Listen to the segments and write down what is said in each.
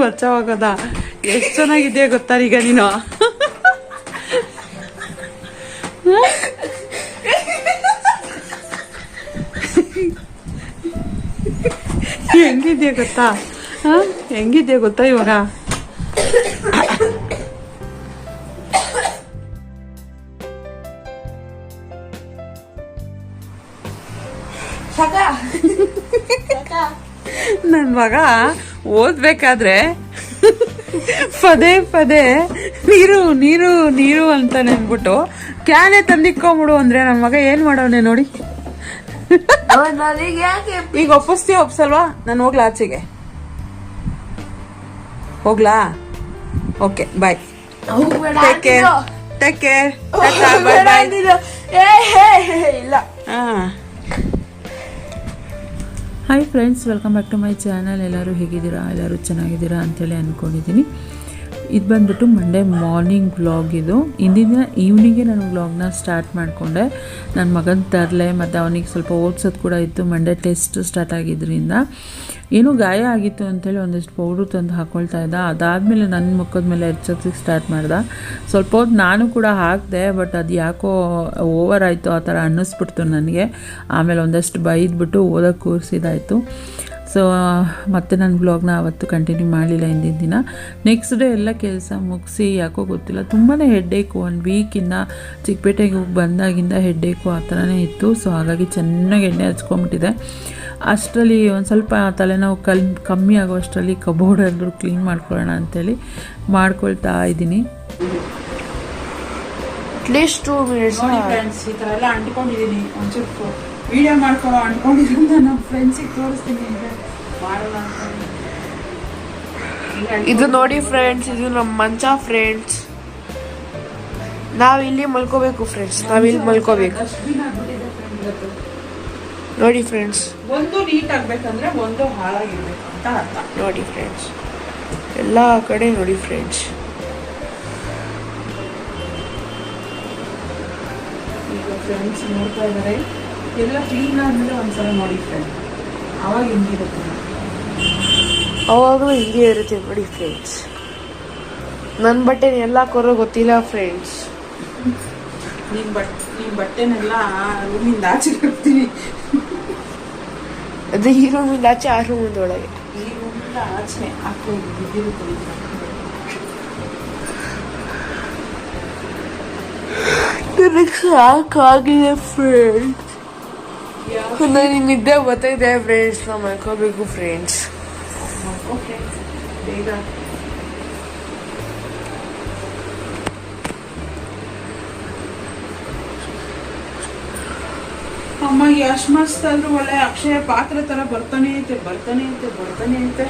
ಬಚಾವಾಗೋದ ಎಷ್ಟು ಚೆನ್ನಾಗಿದೆಯಾ ಗೊತ್ತಾ ಈಗ ನೀನು ಹೆಂಗಿದ್ಯಾ ಗೊತ್ತಾ ಹೆಂಗಿದ್ಯಾ ಗೊತ್ತಾ ಇವಾಗ ನನ್ನ ಮಗ ಓದ್ಬೇಕಾದ್ರೆ ಪದೇ ಪದೇ ನೀರು ನೀರು ನೀರು ಅಂತ ನೆನ್ಬಿಟ್ಟು ಕ್ಯಾನೆ ತಂದಿಕ್ಕೊಂಬಿಡು ಅಂದ್ರೆ ನಮ್ಮ ಮಗ ಏನ್ ಮಾಡವನೆ ನೋಡಿ? ಈಗ ಒಪ್ಪಿಸ್ತೀಯ ಒಪ್ಸಲ್ವಾ? ನಾನು ಹೋಗ್ಲಾ ಆಚೆಗೆ? ಹೋಗ್ಲಾ? Okay bye take care. Take care. ಏ ಹೇ ಇಲ್ಲ. Hi friends welcome back to my channel ಎಲ್ಲರೂ ಹೇಗಿದ್ದೀರಾ? ಎಲ್ಲರೂ ಚೆನ್ನಾಗಿದ್ದೀರಾ ಅಂಥೇಳಿ ಅಂದ್ಕೊಂಡಿದ್ದೀನಿ. ಇದು ಬಂದ್ಬಿಟ್ಟು ಮಂಡೇ ಮಾರ್ನಿಂಗ್ ವ್ಲಾಗ್ ಇದು. ಇಂದಿನ ಈವ್ನಿಂಗೇ ನಾನು ವ್ಲಾಗ್ನ ಸ್ಟಾರ್ಟ್ ಮಾಡಿಕೊಂಡೆ. ನನ್ನ ಮಗನ ತರಲೆ, ಮತ್ತು ಅವನಿಗೆ ಸ್ವಲ್ಪ ಓದ್ಸೋದು ಕೂಡ ಇತ್ತು. ಮಂಡೇ ಟೆಸ್ಟ್ ಸ್ಟಾರ್ಟ್ ಆಗಿದ್ದರಿಂದ ಏನೂ ಗಾಯ ಆಗಿತ್ತು ಅಂತೇಳಿ ಒಂದಿಷ್ಟು ಪೌಡ್ರು ತಂದು ಹಾಕ್ಕೊಳ್ತಾ ಇದ್ದ. ಅದಾದಮೇಲೆ ನನ್ನ ಮುಖದ ಮೇಲೆ ಎಚ್ಚೋದಕ್ಕೆ ಸ್ಟಾರ್ಟ್ ಮಾಡ್ದೆ. ಸ್ವಲ್ಪ ಹೊತ್ತು ನಾನು ಕೂಡ ಹಾಕಿದೆ ಬಟ್ ಅದು ಯಾಕೋ ಓವರ್ ಆಯಿತು, ಆ ಥರ ಅನ್ನಿಸ್ಬಿಡ್ತು ನನಗೆ. ಆಮೇಲೆ ಒಂದಷ್ಟು ಬೈದ್ಬಿಟ್ಟು ಓದೋಕ್ಕೆ ಕೂರಿಸಿದಾಯಿತು. ಸೊ ಮತ್ತೆ ನಾನು ಬ್ಲಾಗ್ನ ಆವತ್ತು ಕಂಟಿನ್ಯೂ ಮಾಡಲಿಲ್ಲ ಹಿಂದಿನ ದಿನ. ನೆಕ್ಸ್ಟ್ ಡೇ ಎಲ್ಲ ಕೆಲಸ ಮುಗಿಸಿ ಯಾಕೋ ಗೊತ್ತಿಲ್ಲ ತುಂಬಾ ಹೆಡ್ಡೇಕು ಒಂದು ವೀಕಿಂದ ಚಿಕ್ಕಪೇಟೆಗೆ ಹೋಗಿ ಬಂದಾಗಿಂದ ಹೆಡ್ಡೇಕು ಆ ಥರನೇ ಇತ್ತು. ಸೊ ಹಾಗಾಗಿ ಚೆನ್ನಾಗಿ ಎಣ್ಣೆ ಹಚ್ಕೊಂಬಿಟ್ಟಿದೆ. ಅಷ್ಟರಲ್ಲಿ ಒಂದು ಸ್ವಲ್ಪ ತಲೆನೋವು ಕಲ್ ಕಮ್ಮಿ ಆಗೋ ಅಷ್ಟರಲ್ಲಿ ಕಬೋರ್ಡ್ ಎಲ್ಲರೂ ಕ್ಲೀನ್ ಮಾಡ್ಕೊಳ್ಳೋಣ ಅಂತೇಳಿ ಮಾಡ್ಕೊಳ್ತಾ ಇದ್ದೀನಿ. ಅಟ್ಲೀಸ್ಟ್ ಟೂ ಮಿನಿಟ್ಸ್ ಈ ಥರ ಎಲ್ಲ ಅಂಟ್ಕೊಂಡಿದ್ದೀನಿ ಒಂಚೂರು. ವಿಡಿಯೋ ಮಾಡ್ಕೊಳ್ಳೋ ಅಂಟ್ಕೊಂಡಿರೋದ್ರಿಂದ ನಮ್ಮ ಫ್ರೆಂಡ್ಸಿಗೆ ತೋರಿಸ್ತೀನಿ ಅಂದರೆ ಮಾಡಲ್ಲ ಅಂತ. ಇದು ನೋಡಿ ಫ್ರೆಂಡ್ಸ್ ಇದು ನಮ್ಮ ಮಂಚ ಫ್ರೆಂಡ್ಸ್ ನಾವ್ ಇಲ್ಲಿ ಮಲ್ಕೋಬೇಕು ಫ್ರೆಂಡ್ಸ್ ನಾವ್ ಇಲ್ಲಿ ಮಲ್ಕೋಬೇಕು. ನೋಡಿ ಫ್ರೆಂಡ್ಸ್ ಒಂದು ನೀಟ್ ಆಗ್ಬೇಕಂದ್ರೆ ಒಂದು ಹಾಳಾಗಿರ್ಬೇಕು ಅಂತ ಅರ್ಥ. ನೋಡಿ ಫ್ರೆಂಡ್ಸ್ ಎಲ್ಲ ಕಡೆ ನೋಡಿ ಫ್ರೆಂಡ್ಸ್ ಈಗ ಫ್ರೆಂಡ್ಸ್ ನೋಡ್ತಾ ಇದ್ದಾರೆ ಎಲ್ಲ ಕ್ಲೀನ್ ಆದ್ಮೇಲೆ ಒಂದ್ಸಲ ನೋಡಿ ಫ್ರೆಂಡ್ ಅವಾಗ ಹೆಂಗಿರುತ್ತೆ ಅವಾಗಲೂ ಹಿಂಗೆ ಇರುತ್ತೆ ನೋಡಿ ಫ್ರೆಂಡ್ಸ್ ನನ್ನ ಬಟ್ಟೆ ಎಲ್ಲ ಕೊರೋ ಗೊತ್ತಿಲ್ಲ ಫ್ರೆಂಡ್ಸ್ ನಿನ್ ಬಟ್ ನಿನ್ ಬಟ್ಟೆನೆಲ್ಲ ರೂಮಿಂದ ಆಚೆ ಹಾಕ್ತೀನಿ ಅದು ಈ ರೂಮಿಂದ ಆಚೆ ಆ ರೂಮಿಂದ ಒಳಗೆ ಈ ರೂಮಿಂದ ಆಚೆ ಹಾಕೋ ಬಿದ್ದಿರುತ್ತೆ ಈಗ. ನನಗೆ ಸಾಕಾಗಿದೆ ಫ್ರೆಂಡ್ಸ್ ನನಗೆ ನಿದ್ದೆ ಬರ್ತಾಯಿದೆ ಫ್ರೆಂಡ್ಸ್ ನಾವು ಮಲ್ಕೋಬೇಕು ಫ್ರೆಂಡ್ಸ್ ಓಕೆ ಬೇಗ ಅಮ್ಮ ಎಷ್ಟು ಮಸ್ತ್ ಆದ್ರೂ ಒಳ್ಳೆ ಅಕ್ಷಯ ಪಾತ್ರೆ ತರ ಬರ್ತಾನೆ ಐತೆ ಬರ್ತಾನೆ ಐತೆ ಬರ್ತಾನೆ ಐತೆ.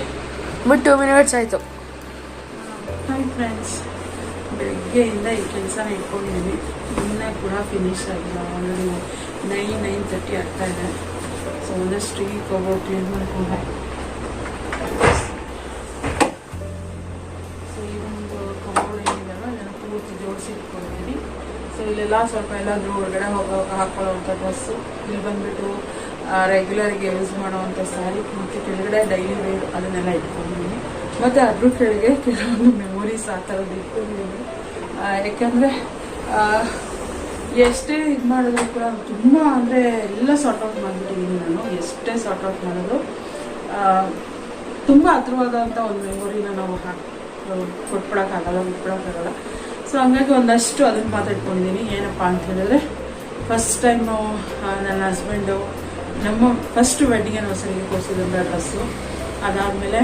ಬಟ್ ಟೂ ಮಿನಿಟ್ಸ್ ಆಯ್ತು. ಹಾಯ್ ಫ್ರೆಂಡ್ಸ್ ಬೆಳಗ್ಗೆಯಿಂದ ಈ ಕೆಲಸ ಇಟ್ಕೊಂಡಿದ್ದೀನಿ. ಇನ್ನೂ ಕೂಡ ಫಿನಿಶ್ ಆಗಿಲ್ಲ. ಆಲ್ರೆಡಿ ನೈನ್ ನೈನ್ ತರ್ಟಿ ಆಗ್ತಾ ಇದೆ. ಸೊ ಒಂದಷ್ಟು ಈ ಕಬೋರ್ಡ್ ಕ್ಲೀನ್ ಮಾಡಿಕೊಂಡೆ ಸೊ ಈ ಒಂದು ಕಬೋರ್ಡ್ ಏನಿದೆಯಲ್ಲ ಅದನ್ನು ಪೂರ್ತಿ ಜೋಡಿಸಿ ಇಟ್ಕೊಂಡಿದ್ದೀನಿ. ಸೊ ಇಲ್ಲೆಲ್ಲ ಸ್ವಲ್ಪ ಎಲ್ಲಾದರೂ ಹೊರಗಡೆ ಹೋಗೋವಾಗ ಹಾಕೊಳ್ಳೋವಂಥ ಡ್ರೆಸ್ಸು ಇಲ್ಲಿ ಬಂದುಬಿಟ್ಟು ರೆಗ್ಯುಲರ್ಗೆ ಯೂಸ್ ಮಾಡೋವಂಥ ಸ್ಯಾರಿ ಮತ್ತು ಕೆಳಗಡೆ ಡೈಲಿ ವೇರ್ ಅದನ್ನೆಲ್ಲ ಇಟ್ಕೊಂಡಿದ್ದೀನಿ. ಮತ್ತು ಅದ್ರ ಕೆಳಗೆ ಕೆಲವೊಂದು ಮೆಮೊರೀಸ್ ಆ ಥರದ್ದು ಇಟ್ಕೊಂಡಿದ್ದೀನಿ. ಯಾಕಂದರೆ ಎಷ್ಟೇ ಇದು ಮಾಡಿದ್ರು ಕೂಡ ತುಂಬ ಅಂದರೆ ಎಲ್ಲ ಸಾರ್ಟ್ ಔಟ್ ಮಾಡಿಬಿಟ್ಟಿದ್ದೀನಿ ನಾನು. ಎಷ್ಟೇ ಸಾರ್ಟ್ ಔಟ್ ಮಾಡೋದು ತುಂಬ ಹತ್ರವಾದಂಥ ಒಂದು ಮೆಮೊರಿನ ನಾವು ಹಾಕಿ ಕೊಟ್ಬಿಡೋಕ್ಕಾಗಲ್ಲ ಬಿಟ್ಬಿಡೋಕ್ಕಾಗಲ್ಲ ಸೊ ಹಂಗಾಗಿ ಒಂದಷ್ಟು ಅದನ್ನು ಮಾತಾಡ್ಕೊಂಡಿದ್ದೀನಿ ಏನಪ್ಪ ಅಂತ ಹೇಳಿದ್ರೆ ಫಸ್ಟ್ ಟೈಮು ನನ್ನ ಹಸ್ಬೆಂಡು ನಮ್ಮ ಫಸ್ಟ್ ವೆಡ್ಡಿಂಗ್ ಆನಿವರ್ಸರಿಗೆ ಕೊಡಿಸಿದಂಥ ಡ್ರೆಸ್ಸು ಅದಾದಮೇಲೆ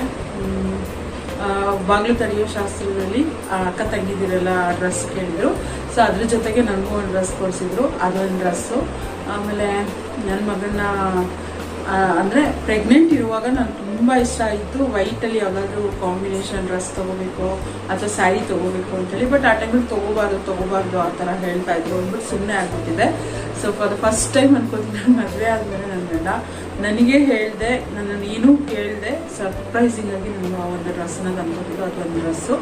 ಬಾಗಿಲು ತಡೆಯೋ ಶಾಸ್ತ್ರದಲ್ಲಿ ಆ ಅಕ್ಕ ತಂಗಿದಿರೆಲ್ಲ ಡ್ರೆಸ್ ಕೇಳಿದ್ರು. ಸೊ ಅದ್ರ ಜೊತೆಗೆ ನನಗೂ ಒಂದು ಡ್ರೆಸ್ ಕೊಡಿಸಿದ್ರು. ಅದೊಂದು ಡ್ರೆಸ್ಸು ಆಮೇಲೆ ನನ್ನ ಮಗನ ಅಂದ್ರೆ ಪ್ರೆಗ್ನೆಂಟ್ ಇರುವಾಗ ನಾನು ತುಂಬ ಇಷ್ಟ ಆಯಿತು. ವೈಟಲ್ಲಿ ಯಾವುದಾದ್ರೂ ಕಾಂಬಿನೇಷನ್ ಡ್ರೆಸ್ ತೊಗೋಬೇಕು, ಅಥವಾ ಸ್ಯಾರಿ ತೊಗೋಬೇಕು ಅಂತೇಳಿ. ಬಟ್ ಆ ಟೈಮಲ್ಲಿ ತೊಗೋಬಾರ್ದು ತೊಗೋಬಾರ್ದು ಆ ಥರ ಹೇಳ್ತಾ ಇದ್ರು. ಅಂದ್ಬಿಟ್ಟು ಸುಮ್ಮನೆ ಆಗ್ಬಿಟ್ಟಿದೆ. ಸೊ ಅದು ಫಸ್ಟ್ ಟೈಮ್ ಅನ್ಕೋತೀನಿ ನಾನು ಮದುವೆ ಆದಮೇಲೆ ನನ್ನ ಗಂಡ. ನನಗೆ ಹೇಳಿದೆ ನಾನು ಏನೂ ಕೇಳಿದೆ ಸರ್ಪ್ರೈಸಿಂಗ್ ಆಗಿ ನಾನು ಆ ಒಂದು ಡ್ರೆಸ್ನ ತಂದ್ಕೊಟ್ಟಿದ್ದು ಅದೊಂದು ಡ್ರೆಸ್ಸು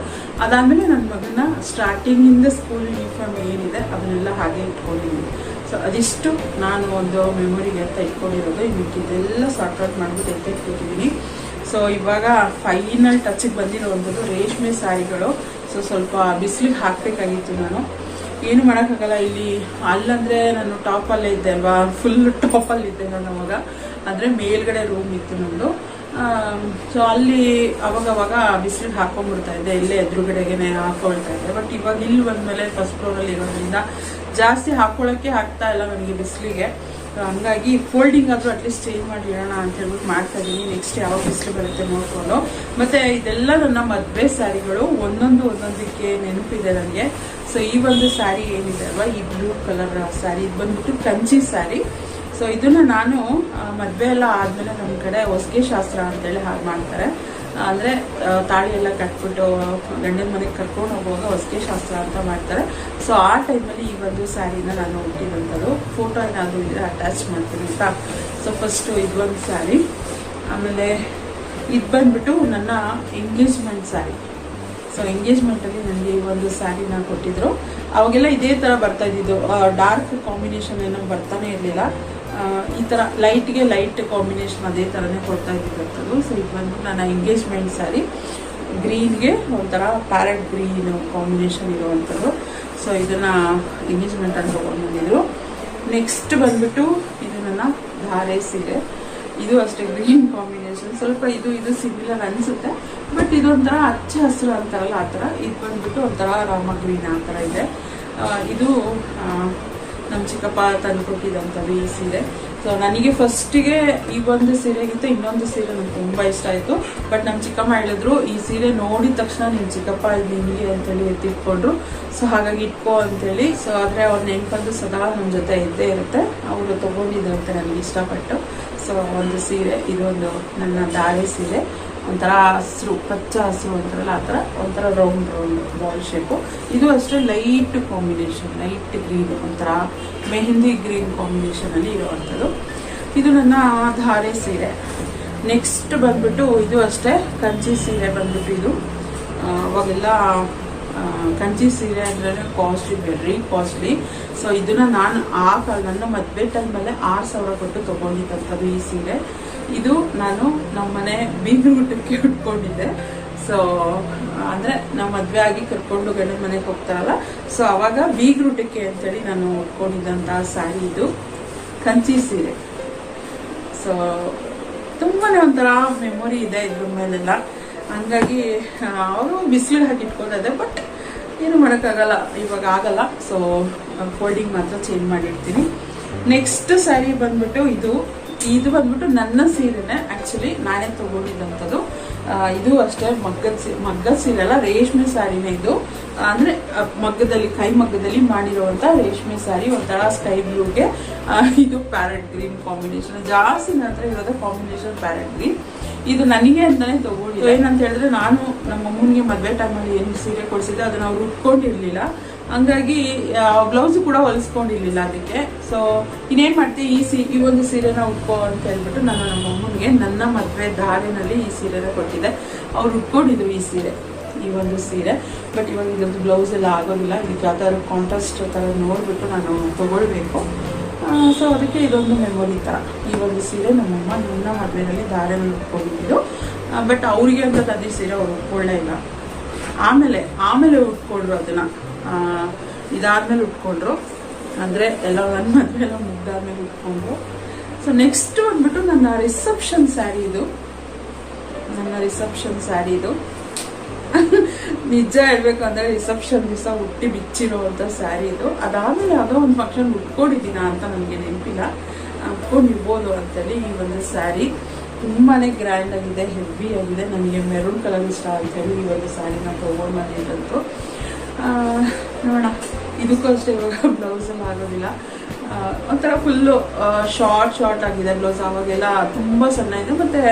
ಅದಾದಮೇಲೆ ನನ್ನ ಮಗನ ಸ್ಟಾರ್ಟಿಂಗಿಂದ ಸ್ಕೂಲ್ ಯೂನಿಫಾರ್ಮ್ ಏನಿದೆ, ಅದನ್ನೆಲ್ಲ ಹಾಗೆ ಇಟ್ಕೊಂಡಿದ್ದೀನಿ. ಸೊ ಅದಿಷ್ಟು ನಾನು ಒಂದು ಮೆಮೊರಿಗೆ ಅಂತ ಇಟ್ಕೊಂಡಿರೋದು. ಇನ್ನು ಸಾರ್ಟ್ ಮಾಡ್ಬಿಟ್ಟು ಮಾಡಿಬಿಟ್ಟು ಎತ್ತಿಟ್ಬಿಟ್ಟಿದ್ದೀನಿ ಸೊ ಇವಾಗ ಫೈನಲ್ ಟಚ್ಗೆ ಬಂದಿರೋವಂಥದ್ದು ರೇಷ್ಮೆ ಸಾರಿಗಳು. ಸೊ ಸ್ವಲ್ಪ ಬಿಸಿಲಿಗೆ ಹಾಕಬೇಕಾಗಿತ್ತು ನಾನು. ಏನು ಮಾಡೋಕ್ಕಾಗಲ್ಲ, ಇಲ್ಲಿ ಅಲ್ಲಂದರೆ ನಾನು ಟಾಪಲ್ಲೇ ಇದ್ದೆ ಅಲ್ವಾ? ಫುಲ್ ಟಾಪಲ್ಲಿ ಇದ್ದೆ ನಾನು ಅವಾಗ. ಅಂದರೆ ಮೇಲ್ಗಡೆ ರೂಮ್ ಇತ್ತು ನಮ್ಮದು ಸೊ ಅಲ್ಲಿ ಅವಾಗವಾಗ ಅವಾಗ ಬಿಸಿಲಿಗೆ ಹಾಕೊಂಡ್ಬಿಡ್ತಾ ಇದ್ದೆ. ಇಲ್ಲೇ ಎದುರುಗಡೆಗೆ ಹಾಕೊಳ್ತಾ ಇದ್ದೆ. ಬಟ್ ಇವಾಗ ಇಲ್ಲಿ ಬಂದಮೇಲೆ ಫಸ್ಟ್ ಫ್ಲೋರಲ್ಲಿ ಇರೋದ್ರಿಂದ ಜಾಸ್ತಿ ಹಾಕೊಳ್ಳೋಕ್ಕೆ ಆಗ್ತಾ ಇಲ್ಲ ನನಗೆ ಬಿಸಿಲಿಗೆ. ಹಂಗಾಗಿ ಫೋಲ್ಡಿಂಗ್ ಆದರೂ ಅಟ್ಲೀಸ್ಟ್ ಚೇಂಜ್ ಮಾಡಿ ಇಡೋಣ ಅಂತ ಹೇಳ್ಬಿಟ್ಟು ಮಾಡ್ತಾ ಇದ್ದೀನಿ ನೆಕ್ಸ್ಟ್ ಯಾವ ಬಿಸಿಲು ಬರುತ್ತೆ ನೋಡ್ಕೊಂಡು. ಮತ್ತೆ ಇದೆಲ್ಲ ನನ್ನ ಮದುವೆ ಸ್ಯಾರಿಗಳು ಒಂದೊಂದು ಒಂದೊಂದಕ್ಕೆ ನೆನಪಿದೆ ನನಗೆ. ಸೊ ಈ ಒಂದು ಸ್ಯಾರಿ ಏನಿದೆ ಅಲ್ವಾ? ಈ ಬ್ಲೂ ಕಲರ್ ಸ್ಯಾರಿ ಇದು ಬಂದ್ಬಿಟ್ಟು ಕಂಚಿ ಸ್ಯಾರಿ ಸೊ ಇದನ್ನು ನಾನು ಮದುವೆ ಮದ್ವೆ ಎಲ್ಲ ಆದಮೇಲೆ ನಮ್ಮ ಕಡೆ ಹೊಸ್ಗೆ ಶಾಸ್ತ್ರ ಅಂತೇಳಿ ಹಾಗೆ ಮಾಡ್ತಾರೆ. ಅಂದ್ರೆ ತಾಳಿ ಎಲ್ಲ ಕಟ್ಬಿಟ್ಟು ಗಂಡನ ಮನೆಗೆ ಕರ್ಕೊಂಡು ಹೋಗುವಾಗ ಹೊಸ್ಗೆ ಶಾಸ್ತ್ರ ಅಂತ ಮಾಡ್ತಾರೆ. ಸೊ ಆ ಟೈಮಲ್ಲಿ ಈ ಒಂದು ಸ್ಯಾರಿನ ನಾನು ಹುಟ್ಟಿದಂಥದ್ದು ಫೋಟೋ ಏನಾದರೂ ಇದ್ರೆ ಅಟ್ಯಾಚ್ ಮಾಡ್ತೀನಿ ಅಂತ ಸೊ ಫಸ್ಟು ಇದೊಂದು ಸ್ಯಾರಿ. ಆಮೇಲೆ ಇದು ಬಂದ್ಬಿಟ್ಟು ನನ್ನ ಎಂಗೇಜ್ಮೆಂಟ್ ಸ್ಯಾರಿ. ಸೊ ಎಂಗೇಜ್ಮೆಂಟಲ್ಲಿ ನನಗೆ ಈ ಒಂದು ಸ್ಯಾರಿನ ಕೊಟ್ಟಿದ್ರು. ಅವಾಗೆಲ್ಲ ಇದೇ ಥರ ಬರ್ತಾ ಇದ್ದಿದ್ದು. ಡಾರ್ಕ್ ಕಾಂಬಿನೇಷನ್ ಏನೋ ಬರ್ತಾನೆ ಇರಲಿಲ್ಲ. ಈ ಥರ ಲೈಟ್ಗೆ ಲೈಟ್ ಕಾಂಬಿನೇಷನ್ ಅದೇ ಥರನೇ ಕೊಡ್ತಾ ಇದ್ದಿದ್ದು ಸೊ ಇದು ಬಂದ್ಬಿಟ್ಟು ನನ್ನ ಎಂಗೇಜ್ಮೆಂಟ್ ಸ್ಯಾರಿ ಗ್ರೀನ್ಗೆ ಒಂಥರ ಪ್ಯಾರೆಟ್ ಗ್ರೀನ್ ಕಾಂಬಿನೇಷನ್ ಇರುವಂಥದ್ದು. ಸೊ ಇದನ್ನು ಅಂತ ತೊಗೊಂಡು ಬಂದಿದ್ರು ನೆಕ್ಸ್ಟ್ ಬಂದ್ಬಿಟ್ಟು ಇದು ನನ್ನ ಧಾರೆ ಸೀರೆ ಇದು ಅಷ್ಟೇ ಗ್ರೀನ್ ಕಾಂಬಿನೇಷನ್ ಸ್ವಲ್ಪ ಇದು ಇದು ಸಿಮಿಲರ್ ಅನಿಸುತ್ತೆ. ಬಟ್ ಇದೊಂಥರ ಹಚ್ಚ ಹಸಿರು ಅಂತಾರಲ್ಲ ಆ ಥರ ಇದು ಬಂದ್ಬಿಟ್ಟು ಒಂಥರ ರಾಮ ಗ್ರೀನ್ ಆ ಥರ ಇದೆ. ಇದು ನಮ್ಮ ಚಿಕ್ಕಪ್ಪ ತಂದು ಕೊಟ್ಟಿದ್ದಂಥದ್ದು ಈ ಸೀರೆ ಸೊ ನನಗೆ ಫಸ್ಟಿಗೆ ಈ ಒಂದು ಸೀರೆಗಿಂತ ಇನ್ನೊಂದು ಸೀರೆ ನಂಗೆ ತುಂಬ ಇಷ್ಟ ಆಯಿತು. ಬಟ್ ನಮ್ಮ ಚಿಕ್ಕಮ್ಮ ಹೇಳಿದ್ರು, ಈ ಸೀರೆ ನೋಡಿದ ತಕ್ಷಣ ನಿಮ್ಮ ಚಿಕ್ಕಪ್ಪ ಇದು ನಿಮಗೆ ಅಂತೇಳಿ ಎತ್ತಿಟ್ಕೊಂಡ್ರು. ಸೊ ಹಾಗಾಗಿ ಇಟ್ಕೋ ಅಂತೇಳಿ. ಸೊ ಆದರೆ ಅವ್ರ ನೆನಪಂದು ಸದಾ ನಮ್ಮ ಜೊತೆ ಇದ್ದೇ ಇರುತ್ತೆ. ಅವರು ತೊಗೊಂಡಿದ್ದಂತೆ ನನಗೆ ಇಷ್ಟಪಟ್ಟು. ಸೊ ಒಂದು ಸೀರೆ ಇದೊಂದು ನನ್ನ ದಾರಿ ಸೀರೆ. ಒಂಥರ ಹಸಿರು, ಕಚ್ಚಾ ಹಸಿರು ಅಂತಾರಲ್ಲ ಆ ಥರ? ಒಂಥರ ರೌಂಡ್ ರೌಂಡ್ ಬಾಲ್ ಶೇಪು ಇದು ಅಷ್ಟೇ ಲೈಟ್ ಕಾಂಬಿನೇಷನ್ ಲೈಟ್ ಗ್ರೀನ್ ಒಂಥರ ಮೆಹಂದಿ ಗ್ರೀನ್ ಕಾಂಬಿನೇಷನಲ್ಲಿ ಇರೋವಂಥದ್ದು. ಇದು ನನ್ನ ಧಾರೆ ಸೀರೆ. ನೆಕ್ಸ್ಟ್ ಬಂದ್ಬಿಟ್ಟು ಇದು ಅಷ್ಟೇ ಕಂಚಿ ಸೀರೆ ಬಂದ್ಬಿಟ್ಟು ಇದು. ಅವಾಗೆಲ್ಲ ಕಂಚಿ ಸೀರೆ ಅಂದ್ರೆ ಕಾಸ್ಟ್ಲಿ ವೆರಿ ಕಾಸ್ಟ್ಲಿ ಸೊ ಇದನ್ನ ನಾನು ಆ ನನ್ನ ಮದುವೆ ಟೈಮಲ್ಲೇ ಆರು ಸಾವಿರ ಕೊಟ್ಟು ತೊಗೊಂಡಿದ್ದಂಥದ್ದು ಈ ಸೀರೆ. ಇದು ನಾನು ನಮ್ಮ ಮನೆ ಬೀಗರೂಟಕ್ಕೆ ಉಟ್ಕೊಂಡಿದ್ದೆ. ಸೊ ಅಂದರೆ ನಾವು ಮದುವೆ ಆಗಿ ಕರ್ಕೊಂಡು ಗಂಡನ ಮನೆಗೆ ಹೋಗ್ತಾರಲ್ಲ ಸೊ ಅವಾಗ ಬೀಗರೂಟಕ್ಕೆ ಅಂತೇಳಿ ನಾನು ಉಟ್ಕೊಂಡಿದ್ದಂಥ ಸ್ಯಾರಿ ಇದು. ಕಂಚಿ ಸೀರೆ. ಸೊ ತುಂಬಾನೇ ಒಂಥರ ಮೆಮೊರಿ ಇದೆ ಇದ್ರ ಮೇಲೆಲ್ಲ. ಹಂಗಾಗಿ ಅವರು ಬಿಸಿಲಿಗೆ ಹಾಕಿ ಇಟ್ಕೊಂಡಿದ್ದೆ ಬಟ್ ಏನು ಮಾಡೋಕ್ಕಾಗಲ್ಲ, ಇವಾಗ ಆಗಲ್ಲ. ಸೊ ಫೋಲ್ಡಿಂಗ್ ಮಾತ್ರ ಚೇಂಜ್ ಮಾಡಿರ್ತೀನಿ. ನೆಕ್ಸ್ಟ್ ಸ್ಯಾರಿ ಬಂದ್ಬಿಟ್ಟು ಇದು ಇದು ಬಂದ್ಬಿಟ್ಟು ನನ್ನ ಸೀರೆನೆ ಆಕ್ಚುಲಿ ನಾನೇ ತಗೊಂಡಿದ್ದಂಥದ್ದು ಇದು ಅಷ್ಟೇ ಮಗ್ಗದ ಸೀ, ಮಗ್ಗದ ಸೀರೆ ಅಲ್ಲ ರೇಷ್ಮೆ ಸ್ಯಾರಿನೇ ಇದು. ಅಂದ್ರೆ ಮಗ್ಗದಲ್ಲಿ, ಕೈ ಮಗ್ಗದಲ್ಲಿ ಮಾಡಿರುವಂತ ರೇಷ್ಮೆ ಸ್ಯಾರಿ ಒಂಥರ ಸ್ಕೈ ಬ್ಲೂಗೆ ಇದು ಪ್ಯಾರೆಟ್ ಗ್ರೀನ್ ಕಾಂಬಿನೇಷನ್ ಜಾಸ್ತಿ ಹತ್ರ ಇರೋದೇ ಕಾಂಬಿನೇಷನ್ ಪ್ಯಾರೆಟ್ ಗ್ರೀನ್ ಇದು ನನಗೆ ಅಂತಾನೆ ತಗೊಂಡಿದ್ದು ಏನಂತ ಹೇಳಿದ್ರೆ, ನಾನು ನಮ್ಮ ಅಮ್ಮನಿಗೆ ಮದುವೆ ಟೈಮಲ್ಲಿ ಏನು ಸೀರೆ ಕೊಡಿಸಿದ್ದೆ, ಅದನ್ನ ಅವ್ರು ಉಟ್ಕೊಂಡಿರ್ಲಿಲ್ಲ. ಹಂಗಾಗಿ ಬ್ಲೌಸ್ ಕೂಡ ಹೊಲಿಸ್ಕೊಂಡಿರ್ಲಿಲ್ಲ ಅದಕ್ಕೆ. ಸೊ ಇನ್ನೇನು ಮಾಡ್ತೀವಿ ಈ ಸೀ, ಈ ಒಂದು ಸೀರೆನ ಉಟ್ಕೋ ಅಂತ ಹೇಳ್ಬಿಟ್ಟು ನಾನು ನಮ್ಮ ಅಮ್ಮನಿಗೆ ನನ್ನ ಮದುವೆ ದಾರಿನಲ್ಲಿ ಈ ಸೀರೆನ ಕೊಟ್ಟಿದ್ದೆ. ಅವ್ರು ಉಟ್ಕೊಂಡಿದ್ರು ಈ ಸೀರೆ, ಈ ಒಂದು ಸೀರೆ. ಬಟ್ ಇವಾಗ ಇದೊಂದು ಬ್ಲೌಸ್ ಎಲ್ಲ ಆಗೋದಿಲ್ಲ. ಇದಕ್ಕೆ ಯಾವ್ದಾದ್ರು ಕಾಂಟ್ರಾಸ್ಟ್ ಥರ ನೋಡಿಬಿಟ್ಟು ನಾನು ತೊಗೊಳ್ಬೇಕು. ಸೊ ಅದಕ್ಕೆ ಇದೊಂದು ಮೆಮೊರಿ ಥರ ಈ ಒಂದು ಸೀರೆ ನಮ್ಮಮ್ಮ ನನ್ನ ಮದುವೆಯಲ್ಲಿ ದಾರಿನಲ್ಲಿ ಉಟ್ಕೊಂಡಿದ್ದು. ಬಟ್ ಅವರಿಗೆ ಅಂತ ಅದೇ ಸೀರೆ ಅವ್ರು ಉಟ್ಕೊಳ್ಳೇ ಇಲ್ಲ. ಆಮೇಲೆ ಆಮೇಲೆ ಉಟ್ಕೊಂಡ್ರು ಅದನ್ನ. ಇದಾದ್ಮೇಲೆ ಉಟ್ಕೊಂಡ್ರು. ಅಂದರೆ ಎಲ್ಲ ನನ್ನ ಮದುವೆ ಎಲ್ಲ ಮುಗ್ದಾದ್ಮೇಲೆ ಉಟ್ಕೊಂಡ್ರು. ಸೊ ನೆಕ್ಸ್ಟ್ ಬಂದ್ಬಿಟ್ಟು ನನ್ನ ರಿಸೆಪ್ಷನ್ ಸ್ಯಾರಿ ಇದು. ನನ್ನ ರಿಸೆಪ್ಷನ್ ಸ್ಯಾರಿ ಇದು. ನಿಜ ಹೇಳ್ಬೇಕು ಅಂದ್ರೆ ರಿಸೆಪ್ಷನ್ ದಿವಸ ಹುಟ್ಟಿ ಬಿಚ್ಚಿರುವಂತ ಸ್ಯಾರಿ ಇದು. ಅದಾದ್ಮೇಲೆ ಯಾವುದೋ ಒಂದು ಫಂಕ್ಷನ್ ಉಟ್ಕೊಂಡಿದ್ದೀನ ಅಂತ ನನಗೆ ನೆನಪಿಲ್ಲ. ಉಟ್ಕೊಂಡಿರ್ಬೋದು ಅಂತೇಳಿ ಈ ಒಂದು ಸ್ಯಾರಿ ತುಂಬಾನೇ ಗ್ರ್ಯಾಂಡ್ ಆಗಿದೆ ಹೆವಿ ಆಗಿದೆ. ನನಗೆ ಮೆರೂನ್ ಕಲರ್ ಇಷ್ಟ ಅಂತ ಹೇಳಿ ಈ ಒಂದು ಸ್ಯಾರಿನ ತೊಗೊಂಡು ಬಂದಿದ್ದಂತು ನೋಡೋಣ. ಇದಕ್ಕೂ ಅಷ್ಟೇ ಇವಾಗ ಬ್ಲೌಸ್ ಆಗೋದಿಲ್ಲ. ಒಂಥರ ಫುಲ್ಲು ಶಾರ್ಟ್ ಶಾರ್ಟ್ ಆಗಿದೆ ಬ್ಲೌಸ್ ಆವಾಗೆಲ್ಲ ತುಂಬ ಸಣ್ಣ ಇದೆ ಮತ್ತೆ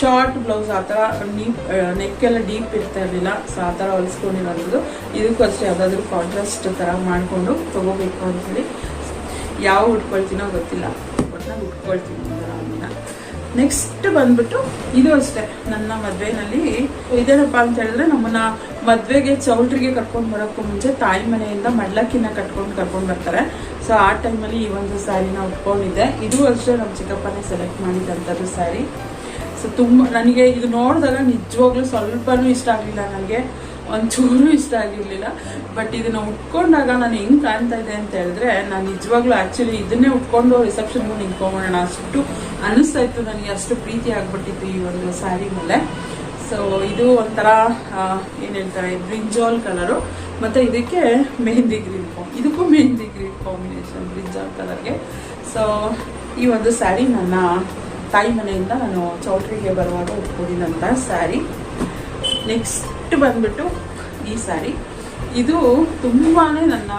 ಶಾರ್ಟ್ ಬ್ಲೌಸ್ ಆ ಥರ ಡೀಪ್ ನೆಕ್ಕೆಲ್ಲ ಡೀಪ್ ಇರ್ತಾ ಇರಲಿಲ್ಲ. ಸೊ ಆ ಥರ ಹೊಲಿಸ್ಕೊಂಡಿರೋದು. ಇದಕ್ಕೂ ಅಷ್ಟೇ ಯಾವುದಾದ್ರೂ ಕಾಂಟ್ರಾಸ್ಟ್ ಥರ ಮಾಡಿಕೊಂಡು ತೊಗೋಬೇಕು ಅಂತೇಳಿ ಯಾವ ಉಟ್ಕೊಳ್ತೀನೋ ಗೊತ್ತಿಲ್ಲ. ಒಟ್ನಲ್ಲಿ ಉಟ್ಕೊಳ್ತೀನಿ ಅದನ್ನ. ನೆಕ್ಸ್ಟ್ ಬಂದ್ಬಿಟ್ಟು, ಇದು ಅಷ್ಟೇ. ನನ್ನ ಮದುವೆನಲ್ಲಿ. ಇದೇನಪ್ಪ ಅಂತ ಹೇಳಿದ್ರೆ ನಮ್ಮನ್ನ ಮದ್ವೆಗೆ ಚೌಲ್ಟ್ರಿಗೆ ಕರ್ಕೊಂಡು ಬರೋಕ್ಕೂ ಮುಂಚೆ ತಾಯಿ ಮನೆಯಿಂದ ಮಡ್ಲಕ್ಕಿನ ಕಟ್ಕೊಂಡು ಕರ್ಕೊಂಡು ಬರ್ತಾರೆ. ಸೊ ಆ ಟೈಮಲ್ಲಿ ಈ ಒಂದು ಸ್ಯಾರಿನ ಉಟ್ಕೊಂಡಿದ್ದೆ. ಇದು ಅಷ್ಟೇ ನಮ್ಮ ಚಿಕ್ಕಪ್ಪನೇ ಸೆಲೆಕ್ಟ್ ಮಾಡಿದಂಥದ್ದು ಸ್ಯಾರಿ ಸೊ ತುಂಬ, ನನಗೆ ಇದು ನೋಡಿದಾಗ ನಿಜವಾಗ್ಲೂ ಸ್ವಲ್ಪನೂ ಇಷ್ಟ ಆಗಲಿಲ್ಲ. ನನಗೆ ಒಂಚೂರು ಇಷ್ಟ ಆಗಿರಲಿಲ್ಲ. ಬಟ್ ಇದನ್ನ ಉಟ್ಕೊಂಡಾಗ ನಾನು ಹೆಂಗ್ ಕಾಣ್ತಾ ಇದೆ ಅಂತ ಹೇಳಿದ್ರೆ, ನಾನು ನಿಜವಾಗ್ಲೂ ಆ್ಯಕ್ಚುಲಿ ಇದನ್ನೇ ಉಟ್ಕೊಂಡು ರಿಸೆಪ್ಷನ್ಗೂ ನಿಂತ್ಕೊಂಬೋಣ ಅಷ್ಟು ಅನ್ನಿಸ್ತಾ ಇತ್ತು. ನನಗೆ ಅಷ್ಟು ಪ್ರೀತಿ ಆಗ್ಬಿಟ್ಟಿತ್ತು ಈ ಒಂದು ಸ್ಯಾರಿ ಮೇಲೆ. ಸೊ ಇದು ಒಂಥರ ಏನು ಹೇಳ್ತಾರೆ ಬ್ರಿಂಜಾಲ್ ಕಲರು ಮತ್ತು ಇದಕ್ಕೆ ಮೆಹಂದಿ ಗ್ರೀನ್ ಇದಕ್ಕೂ ಮೆಹಂದಿ ಗ್ರೀನ್ ಕಾಂಬಿನೇಷನ್ ಬ್ರಿಂಜಾಲ್ ಕಲರ್ಗೆ ಸೊ ಈ ಒಂದು ಸ್ಯಾರಿ ನನ್ನ ತಾಯಿ ಮನೆಯಿಂದ ನಾನು ಚೌಟ್ರಿಗೆ ಬರುವಾಗ ಉಟ್ಕೊಂಡಿದ್ದಂಥ ಸ್ಯಾರಿ ನೆಕ್ಸ್ಟ್ ಬಂದ್ಬಿಟ್ಟು ಈ ಸ್ಯಾರಿ ಇದು ತುಂಬಾ ನನ್ನ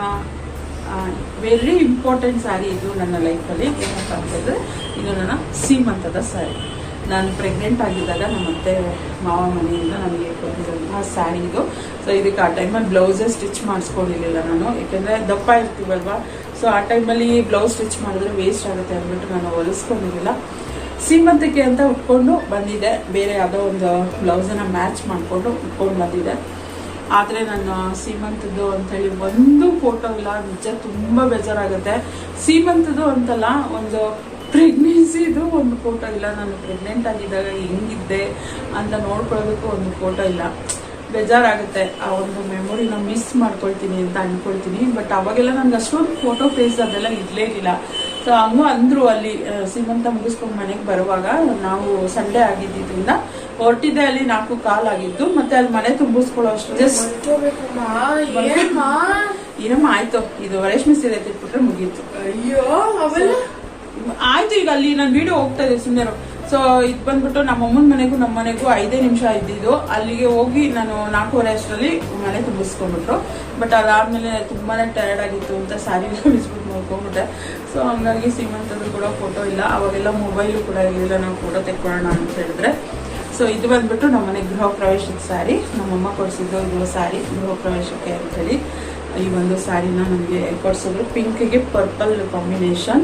ವೆರಿ ಇಂಪಾರ್ಟೆಂಟ್ ಸ್ಯಾರಿ ಇದು ನನ್ನ ಲೈಫಲ್ಲಿ ಏನಪ್ಪ ಅಂತಂದರೆ ಇದು ನನ್ನ ಸೀಮಂತದ ಸ್ಯಾರಿ ನಾನು ಪ್ರೆಗ್ನೆಂಟ್ ಆಗಿದ್ದಾಗ ನಮ್ಮ ಅತ್ತೆ ಮಾವ ಮನೆಯಿಂದ ನನಗೆ ಕೊಟ್ಟಿದ್ದಂತಹ ಸ್ಯಾರಿ ಇದು. ಸೊ ಇದಕ್ಕೆ ಆ ಟೈಮಲ್ಲಿ ಬ್ಲೌಸೇ ಸ್ಟಿಚ್ ಮಾಡಿಸ್ಕೊಂಡಿರಲಿಲ್ಲ ನಾನು. ಯಾಕೆಂದರೆ ದಪ್ಪ ಇರ್ತೀವಲ್ವಾ? ಸೊ ಆ ಟೈಮಲ್ಲಿ ಬ್ಲೌಸ್ ಸ್ಟಿಚ್ ಮಾಡಿದ್ರೆ ವೇಸ್ಟ್ ಆಗುತ್ತೆ ಅಂದ್ಬಿಟ್ಟು ನಾನು ಹೊಲಿಸ್ಕೊಂಡಿರಲಿಲ್ಲ. ಸೀಮಂತಕ್ಕೆ ಅಂತ ಉಟ್ಕೊಂಡು ಬಂದಿದ್ದೆ ಬೇರೆ ಯಾವುದೋ ಒಂದು ಬ್ಲೌಸನ್ನು ಮ್ಯಾಚ್ ಮಾಡಿಕೊಂಡು ಉಟ್ಕೊಂಡು ಬಂದಿದ್ದೆ ಆದರೆ ನಾನು ಸೀಮಂತದ್ದು ಅಂಥೇಳಿ ಒಂದು ಫೋಟೋ ಇಲ್ಲ. ನಿಜ ತುಂಬ ಬೇಜಾರಾಗುತ್ತೆ. ಸೀಮಂತದ್ದು ಅಂತಲ್ಲ, ಒಂದು ಪ್ರೆಗ್ನೆನ್ಸಿದು ಒಂದು ಫೋಟೋ ಇಲ್ಲ. ನಾನು ಪ್ರೆಗ್ನೆಂಟ್ ಆಗಿದ್ದಾಗ ಹೆಂಗಿದ್ದೆ ಅಂತ ನೋಡ್ಕೊಳ್ಳೋದಕ್ಕೂ ಒಂದು ಫೋಟೋ ಇಲ್ಲ. ಬೇಜಾರಾಗುತ್ತೆ. ಆ ಒಂದು ಮೆಮೊರಿನ ಮಿಸ್ ಮಾಡ್ಕೊಳ್ತೀನಿ ಅಂತ ಅನ್ಕೊಳ್ತೀನಿ. ಬಟ್ ಅವಾಗೆಲ್ಲ ನನಗೆ ಅಷ್ಟೊಂದು ಫೋಟೋ ಫೇಸ್ ಅದೆಲ್ಲ ಇರಲೇ ಇಲ್ಲ ಸೊ ಹಂಗೂ ಅಂದರು ಅಲ್ಲಿ ಸಿಮಂತ ಸೀಮಂತ ಮುಗಿಸ್ಕೊಂಡು ಮನೆಗೆ ಬರುವಾಗ ನಾವು ಸಂಡೇ ಆಗಿದ್ದರಿಂದ ಹೊರಟಿದ್ದೆ ಅಲ್ಲಿ ನಾಲ್ಕು ಕಾಲ್ ಆಗಿತ್ತು ಮತ್ತೆ ಅಲ್ಲಿ ಮನೆ ತುಂಬಿಸ್ಕೊಳ್ಳೋ ಅಷ್ಟು ಜಸ್ಟ್ ಏನಮ್ಮ ಆಯ್ತು? ಇದು ರೇಷ್ಮೆ ಸೀರೆ ತಿಟ್ಬಿಟ್ರೆ ಮುಗೀತು. ಅಯ್ಯೋ ಅವೆಲ್ಲ? ಆಯ್ತು, ಈಗ ಅಲ್ಲಿ ನಾನು ವಿಡಿಯೋ ಹೋಗ್ತಾ ಇದೆ ಸುಮ್ಮನೆ ಸೊ ಇದು ಬಂದ್ಬಿಟ್ಟು ನಮ್ಮ ಅಮ್ಮನ ಮನೆಗೂ, ನಮ್ಮ ಮನೆಗೂ ಐದೇ ನಿಮಿಷ ಇದ್ದಿದ್ದು. ಅಲ್ಲಿಗೆ ಹೋಗಿ ನಾನು ನಾಲ್ಕೂವರೆ ಅಷ್ಟರಲ್ಲಿ ಮನೆ ತುಂಬಿಸ್ಕೊಂಡ್ಬಿಟ್ರು. ಬಟ್ ಅದಾದ್ಮೇಲೆ ತುಂಬಾನೇ ಟಯರ್ಡ್ ಆಗಿತ್ತು ಅಂತ ಸ್ಯಾರಿ ಬಿಸ್ಬಿಟ್ಟು ನೋಡ್ಕೊಂಡ್ಬಿಟ್ಟೆ. ಸೊ ಹಂಗಾಗಿ ಸೀಮಂತದ್ದು ಕೂಡ ಫೋಟೋ ಇಲ್ಲ. ಅವಾಗೆಲ್ಲ ಮೊಬೈಲು ಕೂಡ ಇರಲಿಲ್ಲ, ನಾವು ಫೋಟೋ ತೆಕ್ಕೊಳ್ಳೋಣ ಅಂತ ಹೇಳಿದ್ರೆ. ಸೊ ಇದು ಬಂದ್ಬಿಟ್ಟು ನಮ್ಮ ಮನೆ ಗೃಹ ಪ್ರವೇಶದ ಸ್ಯಾರಿ ನಮ್ಮಮ್ಮ ಕೊಡಿಸಿದ್ದು ಇದು ಸ್ಯಾರಿ ಗೃಹ ಪ್ರವೇಶಕ್ಕೆ ಅಂತೇಳಿ ಈ ಒಂದು ಸ್ಯಾರಿನ ನನಗೆ ಕೊಡಿಸಿದ್ರು. ಪಿಂಕ್ಗೆ ಪರ್ಪಲ್ ಕಾಂಬಿನೇಷನ್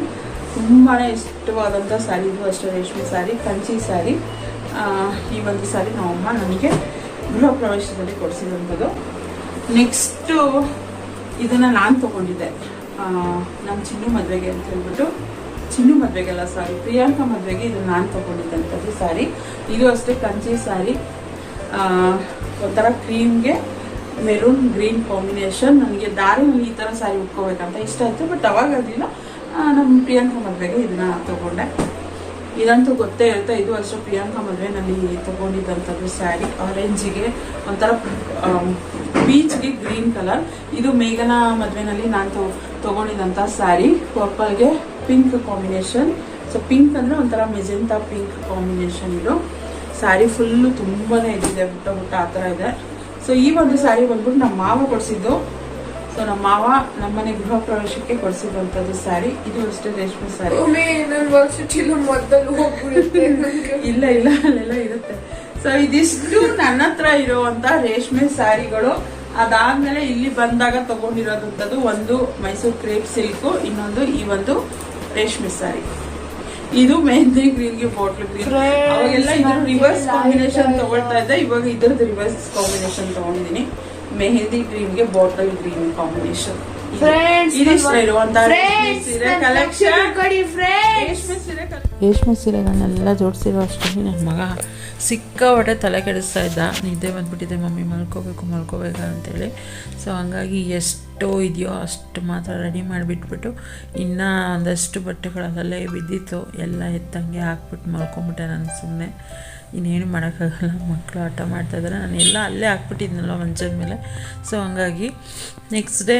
ತುಂಬಾ ಇಷ್ಟವಾದಂಥ ಸ್ಯಾರಿ ಇದು ಅಷ್ಟೇ ರೇಷ್ಮೆ ಸ್ಯಾರಿ ಕಂಚಿ ಸ್ಯಾರಿ ಈ ಒಂದು ಸ್ಯಾರಿ ನಮ್ಮಮ್ಮ ನನಗೆ ಗೃಹ ಪ್ರವೇಶದಲ್ಲಿ ಕೊಡಿಸಿದಂಥದ್ದು ನೆಕ್ಸ್ಟು ಇದನ್ನು ನಾನು ತೊಗೊಂಡಿದ್ದೆ. ನಮ್ಮ ಚಿನ್ನು ಮದುವೆಗೆ ಅಂತ ಹೇಳ್ಬಿಟ್ಟು. ಚಿನ್ನು ಮದುವೆಗೆಲ್ಲ ಸಾರಿ ಪ್ರಿಯಾಂಕಾ ಮದುವೆಗೆ ಇದನ್ನು ನಾನು ತೊಗೊಂಡಿದ್ದಂಥದ್ದು ಸ್ಯಾರಿ ಇದು ಅಷ್ಟೇ ಕಂಚಿ ಸ್ಯಾರಿ ಒಂಥರ ಕ್ರೀಮ್ಗೆ ಮೆರೂನ್ ಗ್ರೀನ್ ಕಾಂಬಿನೇಷನ್ ನನಗೆ ದಾರಿನಲ್ಲಿ ಈ ಥರ ಸ್ಯಾರಿ ಉಟ್ಕೋಬೇಕಂತ ಇಷ್ಟ ಆಯಿತು ಬಟ್ ಅವಾಗ ಅದಿಲ್ಲ. ನಮ್ಮ ಪ್ರಿಯಾಂಕಾ ಮದುವೆಗೆ ಇದನ್ನ ತಗೊಂಡೆ. ಇದಂತೂ ಗೊತ್ತೇ ಇರುತ್ತೆ ಇದು ಅಷ್ಟು ಪ್ರಿಯಾಂಕಾ ಮದುವೆನಲ್ಲಿ ತಗೊಂಡಿದ್ದಂಥದ್ದು ಸ್ಯಾರಿ ಆರೆಂಜಿಗೆ ಒಂಥರ ಬೀಚ್ಗೆ ಗ್ರೀನ್ ಕಲರ್ ಇದು ಮೇಘನ ಮದುವೆನಲ್ಲಿ ನಾನು ತೊಗೊಂಡಿದ್ದಂಥ ಸ್ಯಾರಿ. ಪರ್ಪಲ್ಗೆ ಪಿಂಕ್ ಕಾಂಬಿನೇಷನ್ ಸೊ ಪಿಂಕ್ ಅಂದರೆ ಒಂಥರ ಮೆಜೆಂಟಾ ಪಿಂಕ್ ಕಾಂಬಿನೇಷನ್ ಇದು. ಸ್ಯಾರಿ ಫುಲ್ಲು ತುಂಬಾ ಇದಿದೆ, ಬುಟ್ಟ ಬುಟ್ಟ ಆ ಥರ ಇದೆ. ಸೊ ಈ ಒಂದು ಸ್ಯಾರಿ ಬಂದ್ಬಿಟ್ಟು ನಮ್ಮ ಮಾವ ಕೊಡಿಸಿದ್ದು. ಸೊ ನಮ್ಮ ಮಾವ ನಮ್ಮನೆ ಗೃಹ ಪ್ರವೇಶಕ್ಕೆ ಕೊಡಿಸಿದಂತದ್ದು ಸ್ಯಾರಿ ಇದು ಅಷ್ಟೇ ರೇಷ್ಮೆ ಸ್ಯಾರಿ ಒಮ್ಮೆ ನನ್ನ ವರ್ಷ ಮೊದಲು ಹೋಗ್ಬಿಡುತ್ತೆ ಇಲ್ಲ ಇಲ್ಲ ಅಲ್ಲೆಲ್ಲ ಇರುತ್ತೆ. ಸೊ ಇದಿಷ್ಟು ನನ್ನ ಹತ್ರ ಇರುವಂತ ರೇಷ್ಮೆ ಸ್ಯಾರಿಗಳು ಅದಾದ್ಮೇಲೆ ಇಲ್ಲಿ ಬಂದಾಗ ತಗೊಂಡಿರೋದಂಥದ್ದು ಒಂದು ಮೈಸೂರು ಕ್ರೇಪ್ ಸಿಲ್ಕ್ ಇನ್ನೊಂದು ಈ ಒಂದು ರೇಷ್ಮೆ ಸ್ಯಾರಿ ಇದು ಮೆಹಂದಿ ಗ್ರೀನ್ಗೆ ಬಾಟ್ಲ್ ಗ್ರೀನ್ ಅವಾಗೆಲ್ಲ ಇದ್ರ ರಿವರ್ಸ್ ಕಾಂಬಿನೇಷನ್? ತಗೊಳ್ತಾ ಇದ್ದೆ ಇವಾಗ ಇದ್ರದ್ದು ರಿವರ್ಸ್ ಕಾಂಬಿನೇಷನ್ ತಗೊಂಡಿದ್ದೀನಿ. ಮೆಹಂದಿ ಗ್ರೀನ್ಗೆ ಬಾಟಲ್ ಗ್ರೀನ್ ಕಾಂಬಿನೇಷನ್ Friends, ಇದಿಷ್ಟ ನನ್ನ- ಇರುವಂತ Friends, ಸೀರೆ ಕಲೆಕ್ಷನ್ ಕೊಡಿ, ಫ್ರೆಂಡ್ಸ್ ಸೀರೆ. ರೇಷ್ಮೆ ಸೀರೆಗಳನ್ನೆಲ್ಲ ಜೋಡಿಸಿರೋ ಅಷ್ಟರಲ್ಲಿ ನನ್ನ ಮಗ ಸಿಕ್ಕ ಸಿಕ್ಕಾಪಟ್ಟೆ ತಲೆ ಕೆಡಿಸ್ತಾ ಇದ್ದ. ನಿದ್ದೆ ಬಂದುಬಿಟ್ಟಿದೆ, ಮಮ್ಮಿ, ಮಲ್ಕೋಬೇಕು ಮಲ್ಕೋಬೇಕು ಅಂತೇಳಿ. ಸೊ ಹಂಗಾಗಿ ಎಷ್ಟು ಇದೆಯೋ ಅಷ್ಟು ಮಾತ್ರ ರೆಡಿ ಮಾಡಿಬಿಟ್ಬಿಟ್ಟು ಇನ್ನೂ ಒಂದಷ್ಟು ಬಟ್ಟೆಗಳಲ್ಲೇ ಬಿದ್ದಿತ್ತು. ಎಲ್ಲ ಎತ್ತಂಗೆ ಹಾಕ್ಬಿಟ್ಟು ಮಲ್ಕೊಂಬಿಟ್ಟೆ ನಾನು ಸುಮ್ಮನೆ ಇನ್ನೇನು ಮಾಡೋಕ್ಕಾಗಲ್ಲ ಮಕ್ಕಳು ಆಟ ಮಾಡ್ತಾಯಿದ್ದಾರೆ ನಾನು ಎಲ್ಲ ಅಲ್ಲೇ ಹಾಕ್ಬಿಟ್ಟಿದ್ನಲ್ಲ ಮಂಚದ ಮೇಲೆ. ಸೊ ಹಂಗಾಗಿ ನೆಕ್ಸ್ಟ್ ಡೇ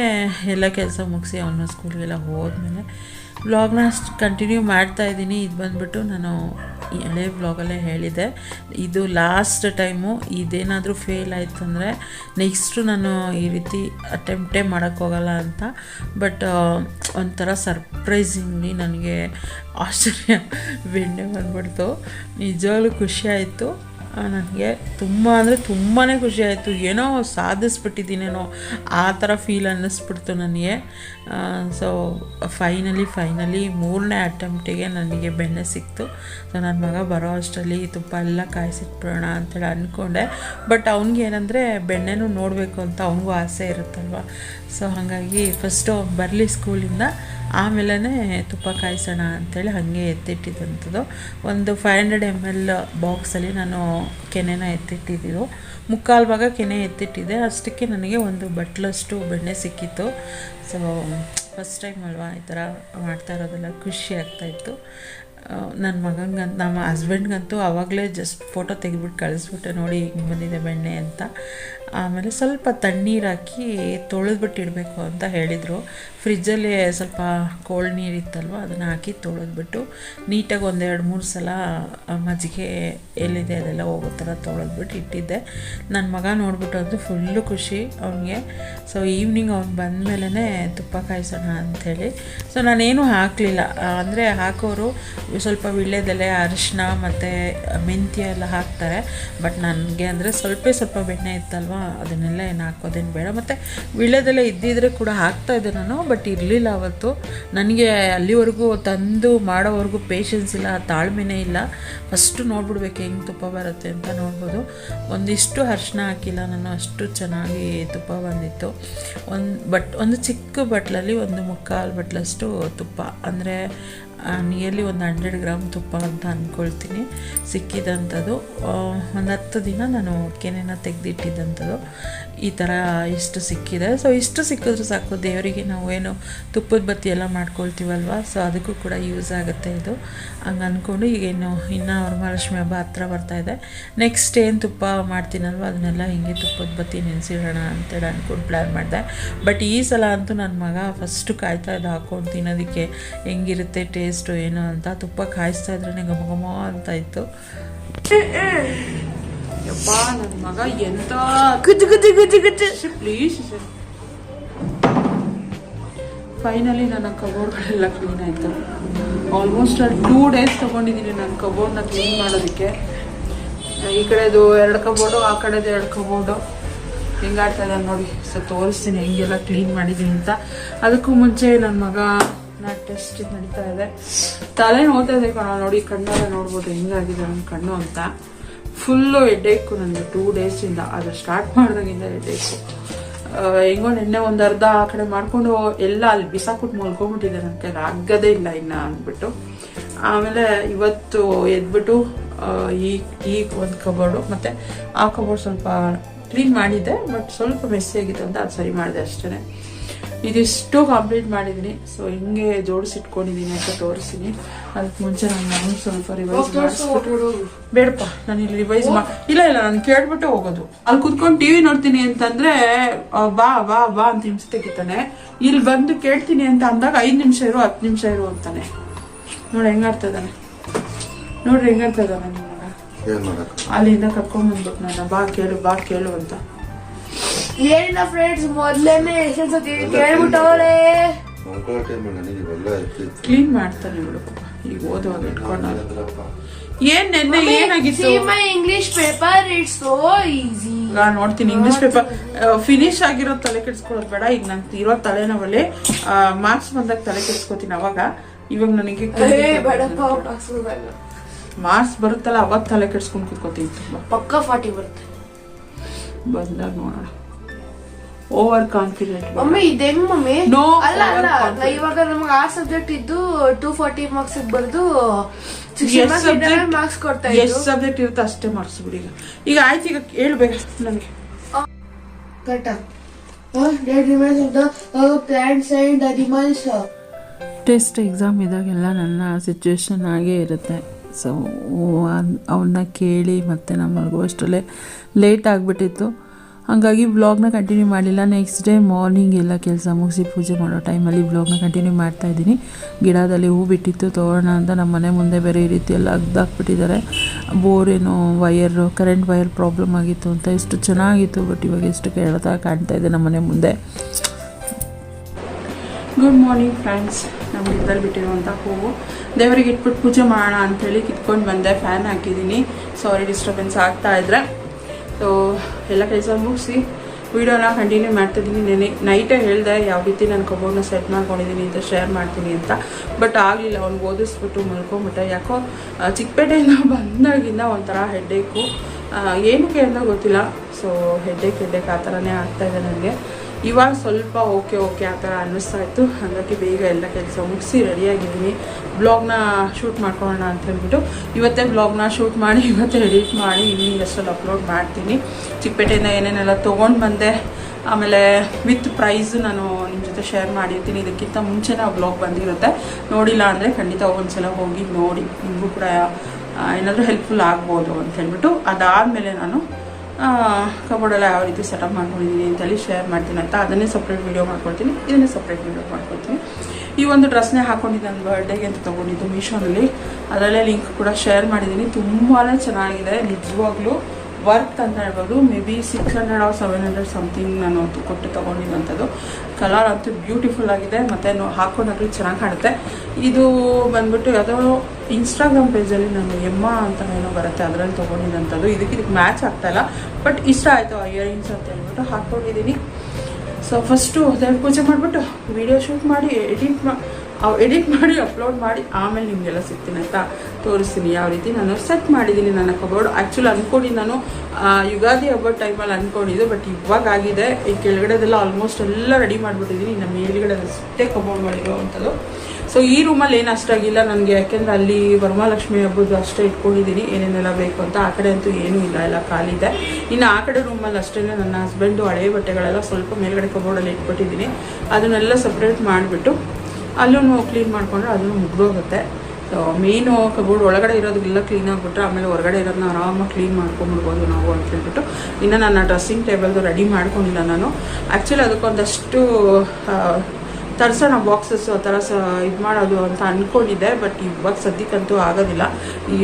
ಎಲ್ಲ ಕೆಲಸ ಮುಗಿಸಿ ಅವನ ಸ್ಕೂಲ್ಗೆಲ್ಲ ಹೋದ್ಮೇಲೆ ವ್ಲಾಗ್ನ ಕಂಟಿನ್ಯೂ ಮಾಡ್ತಾ ಇದ್ದೀನಿ. ಇದು ಬಂದುಬಿಟ್ಟು ನಾನು ಈ ಹಳೆ ವ್ಲಾಗಲ್ಲೇ ಹೇಳಿದೆ ಇದು ಲಾಸ್ಟ್ ಟೈಮು ಇದೇನಾದರೂ ಫೇಲ್ ಆಯಿತು ಅಂದರೆ ನೆಕ್ಸ್ಟು ನಾನು ಈ ರೀತಿ ಅಟೆಂಪ್ಟೇ ಮಾಡೋಕ್ಕೋಗಲ್ಲ ಅಂತ. ಬಟ್ ಒಂಥರ ಸರ್ಪ್ರೈಸಿಂಗ್ಲಿ ನನಗೆ ಆಶ್ಚರ್ಯ, ಬೆಣ್ಣೆ ಬಂದ್ಬಿಡ್ತು. ನಿಜವಾಗ್ಲೂ ಖುಷಿ ಆಯಿತು. ನನಗೆ ತುಂಬ ಅಂದರೆ ತುಂಬಾ ಖುಷಿ ಆಯಿತು. ಏನೋ ಸಾಧಿಸ್ಬಿಟ್ಟಿದ್ದೀನೇನೋ ಆ ಥರ ಫೀಲ್ ಅನ್ನಿಸ್ಬಿಡ್ತು ನನಗೆ. ಸೊ ಫೈನಲಿ ಫೈನಲಿ ಮೂರನೇ ಅಟೆಂಪ್ಟಿಗೆ ನನಗೆ ಬೆಣ್ಣೆ ಸಿಕ್ತು. ಸೊ ನನ್ನ ಮಗ ಬರೋ ಅಷ್ಟರಲ್ಲಿ ತುಪ್ಪ ಎಲ್ಲ ಕಾಯಿಸಿಟ್ಬಿಡೋಣ ಅಂತೇಳಿ ಅಂದ್ಕೊಂಡೆ ಬಟ್ ಅವ್ನಿಗೆ ಏನಂದರೆ ಬೆಣ್ಣೆನೂ ನೋಡಬೇಕು ಅಂತ ಅವನಿಗೂ ಆಸೆ ಇರುತ್ತಲ್ವ? ಸೊ ಹಾಗಾಗಿ ಫಸ್ಟು ಬರಲಿ ಸ್ಕೂಲಿಂದ ಆಮೇಲೆ ತುಪ್ಪ ಕಾಯಿಸೋಣ ಅಂಥೇಳಿ ಹಾಗೆ ಎತ್ತಿಟ್ಟಿದ್ದಂಥದ್ದು. ಒಂದು ಫೈವ್ ಹಂಡ್ರೆಡ್ ಎಂ ಎಲ್ ಬಾಕ್ಸಲ್ಲಿ ನಾನು ಕೆನೆನ ಎತ್ತಿಟ್ಟಿದ್ದು. ಮುಕ್ಕಾಲು ಭಾಗ ಕೆನೆ ಎತ್ತಿಟ್ಟಿದ್ದೆ. ಅಷ್ಟಕ್ಕೆ ನನಗೆ ಒಂದು ಬಟ್ಲಷ್ಟು ಬೆಣ್ಣೆ ಸಿಕ್ಕಿತ್ತು. ಸೊ ಫಸ್ಟ್ ಟೈಮ್ ಅಲ್ವಾ ಈ ಥರ ಮಾಡ್ತಾ ಇರೋದೆಲ್ಲ ಖುಷಿ ಆಗ್ತಾಯಿತ್ತು ನನ್ನ ಮಗನಿಗಂತ ನಮ್ಮ ಹಸ್ಬೆಂಡ್ಗಂತೂ ಆವಾಗಲೇ ಜಸ್ಟ್ ಫೋಟೋ ತೆಗೆದ್ಬಿಟ್ಟು ಕಳಿಸ್ಬಿಟ್ಟೆ ನೋಡಿ ಹಿಂಗೆ ಬಂದಿದೆ ಬೆಣ್ಣೆ ಅಂತ. ಆಮೇಲೆ ಸ್ವಲ್ಪ ತಣ್ಣೀರು ಹಾಕಿ ತೊಳೆದ್ಬಿಟ್ಟು ಇಡಬೇಕು ಅಂತ ಹೇಳಿದರು. ಫ್ರಿಜ್ಜಲ್ಲಿ ಸ್ವಲ್ಪ ಕೋಲ್ಡ್ ನೀರು ಇತ್ತಲ್ವ, ಅದನ್ನು ಹಾಕಿ ತೊಳೆದ್ಬಿಟ್ಟು ನೀಟಾಗಿ ಒಂದೆರಡು ಮೂರು ಸಲ ಮಜ್ಜಿಗೆ ಎಲ್ಲಿದೆ ಅದೆಲ್ಲ ಹೋಗೋ ಥರ ತೊಳೆದ್ಬಿಟ್ಟು ಇಟ್ಟಿದ್ದೆ. ನನ್ನ ಮಗ ನೋಡ್ಬಿಟ್ಟು ಅದು ಫುಲ್ಲು ಖುಷಿ ಅವನಿಗೆ. ಸೊ ಈವ್ನಿಂಗ್ ಅವ್ನು ಬಂದಮೇಲೆ ತುಪ್ಪ ಕಾಯಿಸೋಣ ಅಂಥೇಳಿ ಸೊ ನಾನೇನು ಹಾಕಲಿಲ್ಲ. ಅಂದರೆ ಹಾಕೋರು ಸ್ವಲ್ಪ ವೀಳ್ಯದೆಲೆ ಅರಿಶಿನ ಮತ್ತು ಮೆಂತ್ಯ ಎಲ್ಲ ಹಾಕ್ತಾರೆ. ಬಟ್ ನನಗೆ ಅಂದರೆ ಸ್ವಲ್ಪ ಸ್ವಲ್ಪ ಬೆಣ್ಣೆ ಇತ್ತಲ್ವ, ಅದನ್ನೆಲ್ಲ ಏನು ಹಾಕೋದೇನು ಬೇಡ. ಮತ್ತು ವೀಳ್ಯದೆಲೆ ಇದ್ದಿದ್ರೆ ಕೂಡ ಹಾಕ್ತಾ ಇದ್ದೆ ನಾನು ಬಟ್ ಇರಲಿಲ್ಲ ಅವತ್ತು. ನನಗೆ ಅಲ್ಲಿವರೆಗೂ ತಂದು ಮಾಡೋವರೆಗೂ ಪೇಷನ್ಸ್ ಇಲ್ಲ, ತಾಳ್ಮೆನೇ ಇಲ್ಲ. ಫಸ್ಟು ನೋಡ್ಬಿಡ್ಬೇಕು ಹೆಂಗೆ ತುಪ್ಪ ಬರುತ್ತೆ ಅಂತ ನೋಡ್ಬೋದು. ಒಂದಿಷ್ಟು ಅರಿಶಿನ ಹಾಕಿಲ್ಲ ನಾನು, ಅಷ್ಟು ಚೆನ್ನಾಗಿ ತುಪ್ಪ ಬಂದಿತ್ತು. ಒಂದು ಬಟ್ ಒಂದು ಚಿಕ್ಕ ಬಟ್ಲಲ್ಲಿ ಒಂದು ಮುಕ್ಕಾಲು ಬಟ್ಲಷ್ಟು ತುಪ್ಪ. ಅಂದರೆ ನಿಯರ್ಲಿ ಒಂದು ಹಂಡ್ರೆಡ್ ಗ್ರಾಮ್ ತುಪ್ಪ ಅಂತ ಅಂದ್ಕೊಳ್ತೀನಿ ಸಿಕ್ಕಿದಂಥದ್ದು ಒಂದು ಹತ್ತು ದಿನ ನಾನು ಕೆನೆನ ತೆಗೆದಿಟ್ಟಿದ್ದಂಥದ್ದು ಈ ಥರ ಇಷ್ಟು ಸಿಕ್ಕಿದೆ. ಸೊ ಇಷ್ಟು ಸಿಕ್ಕಿದ್ರೂ ಸಾಕು, ದೇವರಿಗೆ ನಾವು ಏನು ತುಪ್ಪದ ಬತ್ತಿ ಎಲ್ಲ ಮಾಡ್ಕೊಳ್ತೀವಲ್ವ? ಸೊ ಅದಕ್ಕೂ ಕೂಡ ಯೂಸ್ ಆಗುತ್ತೆ ಇದು. ಹಂಗೆ ಅಂದ್ಕೊಂಡು ಈಗೇನು ಇನ್ನು ವರಮಹಾಲಕ್ಷ್ಮಿ ಹಬ್ಬ ಹತ್ರ ಇದೆ. ನೆಕ್ಸ್ಟ್ ಏನು ತುಪ್ಪ ಮಾಡ್ತೀನಲ್ವ? ಅದನ್ನೆಲ್ಲ ಹಿಂಗೆ ತುಪ್ಪದ ಬತ್ತಿ ನೆನೆಸಿಡೋಣ ಅಂತೇಳಿ ಅಂದ್ಕೊಂಡು ಪ್ಲ್ಯಾನ್ ಮಾಡಿದೆ. ಬಟ್ ಈ ಸಲ ಅಂತೂ ನನ್ನ ಮಗ ಫಸ್ಟು ಕಾಯ್ತಾ ಇದ್ದ, ಹಾಕ್ಕೊಂಡು ತಿನ್ನೋದಕ್ಕೆ ಹೆಂಗಿರುತ್ತೆ ಟೇಸ್ಟು ಏನು ಅಂತ. ತುಪ್ಪ ಕಾಯಿಸ್ತಾ ಇದ್ರೆ ಘಮ ಘಮ ಅಂತ ಇತ್ತು. ಯಪ್ಪ ನನ್ನ ಮಗ ಎಂತ? ಗುಜ್ಜು ಗುಜ್ಜು ಗುಜ್ಜು ಗುಜ್ಜು. ಪ್ಲೀಸ್ ಫೈನಲಿ ನನ್ನ ಕಬೋರ್ಡ್ಗಳೆಲ್ಲ ಕ್ಲೀನ್ ಆಯಿತು. ಆಲ್ಮೋಸ್ಟ್ ಟೂ ಡೇಸ್ ತೊಗೊಂಡಿದ್ದೀನಿ ನನ್ನ ಕಬೋರ್ಡ್ನ ಕ್ಲೀನ್ ಮಾಡೋದಕ್ಕೆ. ಈ ಕಡೆದು ಎರಡು ಕಬೋರ್ಡು ಆ ಕಡೆದು ಎರಡು ಕಬೋರ್ಡು. ಹಿಂಗಾಡ್ತಾ ಇದ್ದಾನೆ ನೋಡಿ ಸೊ ತೋರಿಸ್ತೀನಿ ಹೆಂಗೆಲ್ಲ ಕ್ಲೀನ್ ಮಾಡಿದ್ದೀನಿ ಅಂತ. ಅದಕ್ಕೂ ಮುಂಚೆ ನನ್ನ ಮಗ ನಾ ಟೆಸ್ಟ್ ನಡೀತಾ ಇದೆ. ತಲೆ ನೋಡ್ತಾ ಇದೆ ಕಣ ನೋಡಿ ಕಣ್ಣೆಲ್ಲ ನೋಡ್ಬೋದು ಹೆಂಗಾಗಿದೆ ನನ್ನ ಕಣ್ಣು ಅಂತ. ಫುಲ್ಲು ಎಡ್ಡೇಕು ನನಗೆ ಟೂ ಡೇಸಿಂದ ಅದು ಸ್ಟಾರ್ಟ್ ಮಾಡಿದಾಗಿಂದ ಎಡ್ಡೇಕು ಹೆಂಗೋ ನಿನ್ನೆ ಒಂದು ಅರ್ಧ ಆ ಕಡೆ ಮಾಡಿಕೊಂಡು ಎಲ್ಲ ಅಲ್ಲಿ ಬಿಸಾಕ್ಬಿಟ್ಟು ಮಲ್ಕೊಂಡ್ಬಿಟ್ಟಿದೆ ನನ್ನ ಕೈಲಿ ಆಗದೇ ಇಲ್ಲ ಇನ್ನ ಅಂದ್ಬಿಟ್ಟು. ಆಮೇಲೆ ಇವತ್ತು ಎದ್ಬಿಟ್ಟು ಈ ಈ ಒಂದು ಕಬೋರ್ಡು ಮತ್ತೆ ಆ ಕಬೋರ್ಡ್ ಸ್ವಲ್ಪ ಕ್ಲೀನ್ ಮಾಡಿದ್ದೆ ಬಟ್ ಸ್ವಲ್ಪ ಮೆಸ್ಸಿ ಆಗಿತ್ತು ಅಂತ ಅದು ಸರಿ ಮಾಡಿದೆ ಅಷ್ಟೇ ಇದಿಷ್ಟು ಕಂಪ್ಲೀಟ್ ಮಾಡಿದ್ದೀನಿ. ಸೊ ಹಿಂಗೆ ಜೋಡಿಸಿಟ್ಕೊಂಡಿದ್ದೀನಿ ಅಂತ ತೋರಿಸ್ತೀನಿ. ಅದಕ್ಕೆ ಮುಂಚೆ ನಾನು ಸ್ವಲ್ಪ ರಿವೈಸ್ ಮಾಡಿಸ್ಬಿಟ್ಟು ಬೇಡಪ್ಪ ನಾನು ಇಲ್ಲಿ ರಿವೈಸ್ ಮಾ ಇಲ್ಲ ಇಲ್ಲ ನಾನು ಕೇಳ್ಬಿಟ್ಟು ಹೋಗೋದು. ಅಲ್ಲಿ ಕುತ್ಕೊಂಡು ಟಿ ವಿ ನೋಡ್ತೀನಿ ಅಂತಂದ್ರೆ ಬಾ ಬಾ ಬಾ ಅಂತ ಹಿಂಸೆ ತೆಗಿತಾನೆ. ಇಲ್ಲಿ ಬಂದು ಕೇಳ್ತೀನಿ ಅಂತ ಅಂದಾಗ ಐದು ನಿಮಿಷ ಇರು ಹತ್ತು ನಿಮಿಷ ಇರು ಅಂತಾನೆ. ನೋಡಿ ಹೆಂಗಾಡ್ತಾ ಇದ್ದಾನೆ. ನೋಡ್ರಿ ಹೆಂಗಾಡ್ತಾ ಇದ್ದಾನೆ ನಿಮ್ಮ ಮಗ ಏನ್ ಮಾಡಕ್? ಅಲ್ಲಿಂದ ಕರ್ಕೊಂಡ್ಬಂದ್ಬಿಟ್ಟು ನಾನು ನನ್ನ. ಬಾ ಕೇಳು ಬಾ ಕೇಳು ಅಂತ. ಏನಿಲ್ಲ ಫ್ರೆಂಡ್ಸ್ ಮೊದ್ಲೇನೆ ಎಷ್ಟೊಂದ್ ಸತಿ ಕೇಳ್ಬಿಟ್ಟವ್ರೆ ಕ್ಲೀನ್ ಮಾಡ್ತಾನೆ ಇವಳು. ಈಗ ಓದುವಾಗ ಇಟ್ಕೊಂಡು ಏನ್ ನೆನ್ನೆ ಏನಾಗಿತ್ತು? My English paper it's so easy ನಾನು ನೋಡ್ತೀನಿ ಇಂಗ್ಲಿಷ್ ಪೇಪರ್ ಫಿನಿಶ್ ಆಗಿರೋ ತಲೆ ಕೆಡ್ಸ್ಕೊಳ್ಳೋದು ಬೇಡ. ಈಗ ನಂಗೆ ಇರೋ ತಲೆನೋವಲ್ಲಿ ಮಾರ್ಕ್ಸ್ ಬಂದಾಗ ತಲೆ ಕೆಡ್ಸ್ಕೊತೀನಿ ಅವಾಗ. ಇವಾಗ ನನಗೆ. ಮಾರ್ಕ್ಸ್ ಬರುತ್ತಲ್ಲ ಅವಾಗ ತಲೆ ಕೆಡ್ಸ್ಕೊಂಡು ಕೂತ್ಕೋತೀನಿ. ಪಕ್ಕಾ ಪಕ್ಕ ಫಾರ್ಟಿ ಬರುತ್ತೆ. ಬಂದಾಗ ನೋಡೋಣ. ಓವರ್ ಕಾನ್ಫಿಡೆಂಟ್ ಮಮ್ಮಿ ಇದೆ ಹೆಂಗ್ ಮಮ್ಮಿ ಅಲ್ಲ ಅಲ್ಲ ಇವಾಗ ನಮ್ಗೆ ಆ ಸಬ್ಜೆಕ್ಟ್ ಇದ್ದು ಟೂ ಫಾರ್ಟಿ ಮಾರ್ಕ್ಸ್ ಬರೆದು ಮಾರ್ಕ್ಸ್ ಕೊಡ್ತಾ ಎಷ್ಟು ಸಬ್ಜೆಕ್ಟ್ ಇರುತ್ತೆ ಅಷ್ಟೇ ಮಾರ್ಕ್ಸ್ ಬಿಡಿ ಈಗ. ಈಗ ಆಯ್ತು ಈಗ ಹೇಳ್ಬೇಕು ನನಗೆ. Uh, plants and animals. Test exam ಇದಾಗೆಲ್ಲ ನನ್ನ ಸಿಚುವೇಶನ್ ಆಗೇ ಇರುತ್ತೆ. ಸೊ ಅವನ್ನ ಕೇಳಿ ಮತ್ತೆ ನಾನು ಮಲಗುವಷ್ಟರಲ್ಲೇ ಲೇಟ್ ಆಗಿಬಿಟ್ಟಿತ್ತು. ಹಾಗಾಗಿ ವ್ಲಾಗ್ನ ಕಂಟಿನ್ಯೂ ಮಾಡಲಿಲ್ಲ. ನೆಕ್ಸ್ಟ್ ಡೇ ಮಾರ್ನಿಂಗ್ ಎಲ್ಲ ಕೆಲಸ ಮುಗಿಸಿ ಪೂಜೆ ಮಾಡೋ ಟೈಮಲ್ಲಿ ವ್ಲಾಗ್ನ ಕಂಟಿನ್ಯೂ ಮಾಡ್ತಾ ಇದ್ದೀನಿ. ಗಿಡದಲ್ಲಿ ಹೂ ಬಿಟ್ಟಿತ್ತು. ತೋರಣ ಅಂತ ನಮ್ಮ ಮನೆ ಮುಂದೆ ಬೇರೆ ಈ ರೀತಿ ಎಲ್ಲ ಅಗ್ದಾಕ್ಬಿಟ್ಟಿದ್ದಾರೆ ಬೋರ್ ಏನೋ ವಯರು ಕರೆಂಟ್ ವೈರ್ ಪ್ರಾಬ್ಲಮ್ ಆಗಿತ್ತು ಅಂತ ಎಷ್ಟು ಚೆನ್ನಾಗಿತ್ತು ಬಟ್ ಇವಾಗ ಎಷ್ಟು ಕೇಳ್ತಾ ಕಾಣ್ತಾ ಇದೆ ನಮ್ಮ ಮನೆ ಮುಂದೆ. ಗುಡ್ ಮಾರ್ನಿಂಗ್ ಫ್ರೆಂಡ್ಸ್ ನಮ್ಮ ಗಿಡದಲ್ಲಿ ಬಿಟ್ಟಿರುವಂಥ ಹೂವು. ದೇವರಿಗೆ ಇಟ್ಬಿಟ್ಟು ಪೂಜೆ ಮಾಡೋಣ ಅಂಥೇಳಿ ಕಿತ್ಕೊಂಡು ಬಂದೆ. ಫ್ಯಾನ್ ಹಾಕಿದ್ದೀನಿ. ಸಾರಿ ಡಿಸ್ಟರ್ಬೆನ್ಸ್ ಆಗ್ತಾ ಇದ್ರೆ. ಸೊ ಎಲ್ಲ ಕೆಲಸ ಮುಗಿಸಿ, ವೀಡಿಯೋನ ಕಂಟಿನ್ಯೂ ಮಾಡ್ತಿದ್ದೀನಿ ನೆನೆ ನೈಟೇ ಹೇಳಿದೆ, ಯಾವ ರೀತಿ ನಾನು ಕಬೋರ್ಡ್ನ ಸೆಟ್ ಮಾಡ್ಕೊಂಡಿದ್ದೀನಿ ಅಂತ ಶೇರ್ ಮಾಡ್ತೀನಿ ಅಂತ. ಬಟ್ ಆಗಲಿಲ್ಲ ಅವ್ನು ಓದಿಸ್ಬಿಟ್ಟು ಮಲ್ಕೊಂಬಿಟ್ಟೆ. ಯಾಕೋ ಚಿಕ್ಕಪೇಟೆಯಿಂದ ಬಂದಾಗಿಂದ ಒಂಥರ ಹೆಡ್ಡೇಕು ಏನಕ್ಕೆ ಅಂತ ಗೊತ್ತಿಲ್ಲ. ಸೊ ಹೆಡ್ಡೇಕ್ ಹೆಡ್ಡೇಕ್ ಆ ಥರನೇ ಆಗ್ತಾಯಿದೆ ನನಗೆ ಇವಾಗ ಸ್ವಲ್ಪ ಓಕೆ ಓಕೆ ಆ ಥರ ಅನ್ನಿಸ್ತಾ ಇತ್ತು ಹಾಗಾಗಿ ಬೇಗ ಎಲ್ಲ ಕೆಲಸ ಮುಗಿಸಿ ರೆಡಿಯಾಗಿದ್ದೀನಿ ಬ್ಲಾಗ್ನ ಶೂಟ್ ಮಾಡ್ಕೊಳ್ಳೋಣ ಅಂತ ಹೇಳ್ಬಿಟ್ಟು ಇವತ್ತೇ ಬ್ಲಾಗ್ನ ಶೂಟ್ ಮಾಡಿ, ಇವತ್ತೇ ಎಡಿಟ್ ಮಾಡಿ ಈವ್ನಿಂಗ್ ಅಷ್ಟರಲ್ಲಿ ಅಪ್ಲೋಡ್ ಮಾಡ್ತೀನಿ. ಚಿಕ್ಕಪೇಟೆಯಿಂದ ಏನೇನೆಲ್ಲ ತೊಗೊಂಡು ಬಂದೆ, ಆಮೇಲೆ ವಿತ್ ಪ್ರೈಸ್ ನಾನು ನಿಮ್ಮ ಜೊತೆ ಶೇರ್ ಮಾಡಿರ್ತೀನಿ. ಇದಕ್ಕಿಂತ ಮುಂಚೆನೇ ಆ ಬ್ಲಾಗ್ ಬಂದಿರುತ್ತೆ. ನೋಡಿಲ್ಲ ಅಂದರೆ ಖಂಡಿತ ಒಂದ್ಸಲ ಹೋಗಿ ನೋಡಿ. ನಿಮಗೂ ಕೂಡ ಏನಾದರೂ ಹೆಲ್ಪ್ಫುಲ್ ಆಗ್ಬೋದು ಅಂತ ಹೇಳ್ಬಿಟ್ಟು ಅದಾದಮೇಲೆ ನಾನು ಕಬೋರ್ಡೆಲ್ಲ ಯಾವ ರೀತಿ ಸೆಟಪ್ ಮಾಡ್ಕೊಂಡಿದ್ದೀನಿ ಅಂತೇಳಿ ಶೇರ್ ಮಾಡ್ತೀನಿ ಅಂತ. ಅದನ್ನೇ ಸಪ್ರೇಟ್ ವೀಡಿಯೋ ಮಾಡ್ಕೊಳ್ತೀನಿ ಇದನ್ನೇ ಸಪ್ರೇಟ್ ವೀಡಿಯೋ ಮಾಡ್ಕೊಳ್ತೀನಿ ಈ ಒಂದು ಡ್ರೆಸ್ನೇ ಹಾಕ್ಕೊಂಡಿದ್ದೆ ನನ್ನ ಬರ್ಡೇಗೆ ಅಂತ ತೊಗೊಂಡಿದ್ದು ಮೀಶೋನಲ್ಲಿ ಅದರಲ್ಲೇ ಲಿಂಕ್ ಕೂಡ ಶೇರ್ ಮಾಡಿದ್ದೀನಿ ತುಂಬಾ ಚೆನ್ನಾಗಿದೆ. ನಿಜವಾಗ್ಲೂ ವರ್ತ್ ಅಂತ ಹೇಳ್ಬೋದು maybe six hundred or seven hundred something ನಾನು ಅದು ಕೊಟ್ಟು ತೊಗೊಂಡಿದ್ದಂಥದ್ದು ಕಲರ್ ಅಂತೂ ಬ್ಯೂಟಿಫುಲ್ ಆಗಿದೆ, ಮತ್ತು ಹಾಕೊಂಡಾಗಲೂ ಚೆನ್ನಾಗಿ ಕಾಣುತ್ತೆ. ಇದು ಬಂದ್ಬಿಟ್ಟು ಯಾವುದೋ ಇನ್ಸ್ಟಾಗ್ರಾಮ್ ಪೇಜಲ್ಲಿ ನಾನು ಎಮ್ಮ ಅಂತ ಏನೋ ಬರುತ್ತೆ, ಅದರಲ್ಲಿ ತೊಗೊಂಡಿದ್ದಂಥದ್ದು ಇದಕ್ಕೆ ಇದಕ್ಕೆ ಮ್ಯಾಚ್ ಆಗ್ತಾಯಿಲ್ಲ ಬಟ್ ಇಷ್ಟ ಆಯಿತು ಆ ಇಯರಿಂಗ್ಸ್ ಅಂತ ಹೇಳ್ಬಿಟ್ಟು ಹಾಕ್ಕೊಂಡಿದ್ದೀನಿ ಸೊ ಫಸ್ಟು ದೇವ್ರ ಪೂಜೆ ಮಾಡಿಬಿಟ್ಟು ವಿಡಿಯೋ ಶೂಟ್ ಮಾಡಿ ಎಡಿಟ್ ಮಾ ಎಡಿಟ್ ಮಾಡಿ ಅಪ್ಲೋಡ್ ಮಾಡಿ, ಆಮೇಲೆ ನಿಮಗೆಲ್ಲ ಸಿಗ್ತೀನಿ ಅಂತ ತೋರಿಸ್ತೀನಿ. ಯಾವ ರೀತಿ ನಾನು ಸೆಟ್ ಮಾಡಿದ್ದೀನಿ ನನ್ನ ಕಬೋರ್ಡ್ ಆ್ಯಕ್ಚುಲಿ ಅಂದ್ಕೊಂಡು ನಾನು ಯುಗಾದಿ ಹಬ್ಬದ ಟೈಮಲ್ಲಿ ಅಂದ್ಕೊಂಡಿದ್ದು ಬಟ್ ಇವಾಗ ಆಗಿದೆ. ಈ ಕೆಳಗಡೆದೆಲ್ಲ ಆಲ್ಮೋಸ್ಟ್ ಎಲ್ಲ ರೆಡಿ ಮಾಡಿಬಿಟ್ಟಿದ್ದೀನಿ. ನಮ್ಮ ಮೇಲ್ಗಡೆ ಅಷ್ಟೇ ಕಬೋರ್ಡ್ ಮಾಡಿರೋವಂಥದ್ದು ಸೊ ಈ ರೂಮಲ್ಲಿ ಏನು ಅಷ್ಟಾಗಿಲ್ಲ ನನಗೆ. ಯಾಕೆಂದರೆ ಅಲ್ಲಿ ವರಮಹಾಲಕ್ಷ್ಮಿ ಹಬ್ಬದ್ದು ಅಷ್ಟೇ ಇಟ್ಕೊಂಡಿದ್ದೀನಿ. ಏನೇನೆಲ್ಲ ಬೇಕು ಅಂತ ಆ ಕಡೆ ಅಂತೂ ಏನೂ ಇಲ್ಲ. ಎಲ್ಲ ಖಾಲಿ ಇದೆ. ಇನ್ನು ಆ ಕಡೆ ರೂಮಲ್ಲಿ ಅಷ್ಟೇ ನನ್ನ ಹಸ್ಬೆಂಡು ಹಳೆ ಬಟ್ಟೆಗಳೆಲ್ಲ ಸ್ವಲ್ಪ ಮೇಲ್ಗಡೆ ಕಬೋರ್ಡಲ್ಲಿ ಇಟ್ಬಿಟ್ಟಿದ್ದೀನಿ. ಅದನ್ನೆಲ್ಲ ಸಪ್ರೇಟ್ ಮಾಡಿಬಿಟ್ಟು ಅಲ್ಲೂ ಕ್ಲೀನ್ ಮಾಡಿಕೊಂಡ್ರೆ ಅದನ್ನು ಮುಗ್ದೋಗುತ್ತೆ. ಸೊ ಮೇನು ಕಬೋರ್ಡ್ ಒಳಗಡೆ ಇರೋದಕ್ಕೆಲ್ಲ ಕ್ಲೀನ್ ಆಗಿಬಿಟ್ರೆ ಆಮೇಲೆ ಹೊರಗಡೆ ಇರೋದನ್ನ ಆರಾಮಾಗಿ ಕ್ಲೀನ್ ಮಾಡ್ಕೊಂಬಿಡ್ಬೋದು ನಾವು ಅಂತ ಹೇಳ್ಬಿಟ್ಟು ಇನ್ನು ನನ್ನ ಡ್ರೆಸ್ಸಿಂಗ್ ಟೇಬಲ್ದು ರೆಡಿ ಮಾಡ್ಕೊಂಡಿಲ್ಲ ನಾನು. ಆ್ಯಕ್ಚುಲಿ ಅದಕ್ಕೊಂದಷ್ಟು ತರಿಸೋಣ ಬಾಕ್ಸಸ್ ಆ ಥರ ಸ ಇದು ಮಾಡೋದು ಅಂತ ಅಂದ್ಕೊಂಡಿದ್ದೆ ಬಟ್ ಇವಾಗ ಸದ್ಯಕ್ಕಂತೂ ಆಗೋದಿಲ್ಲ.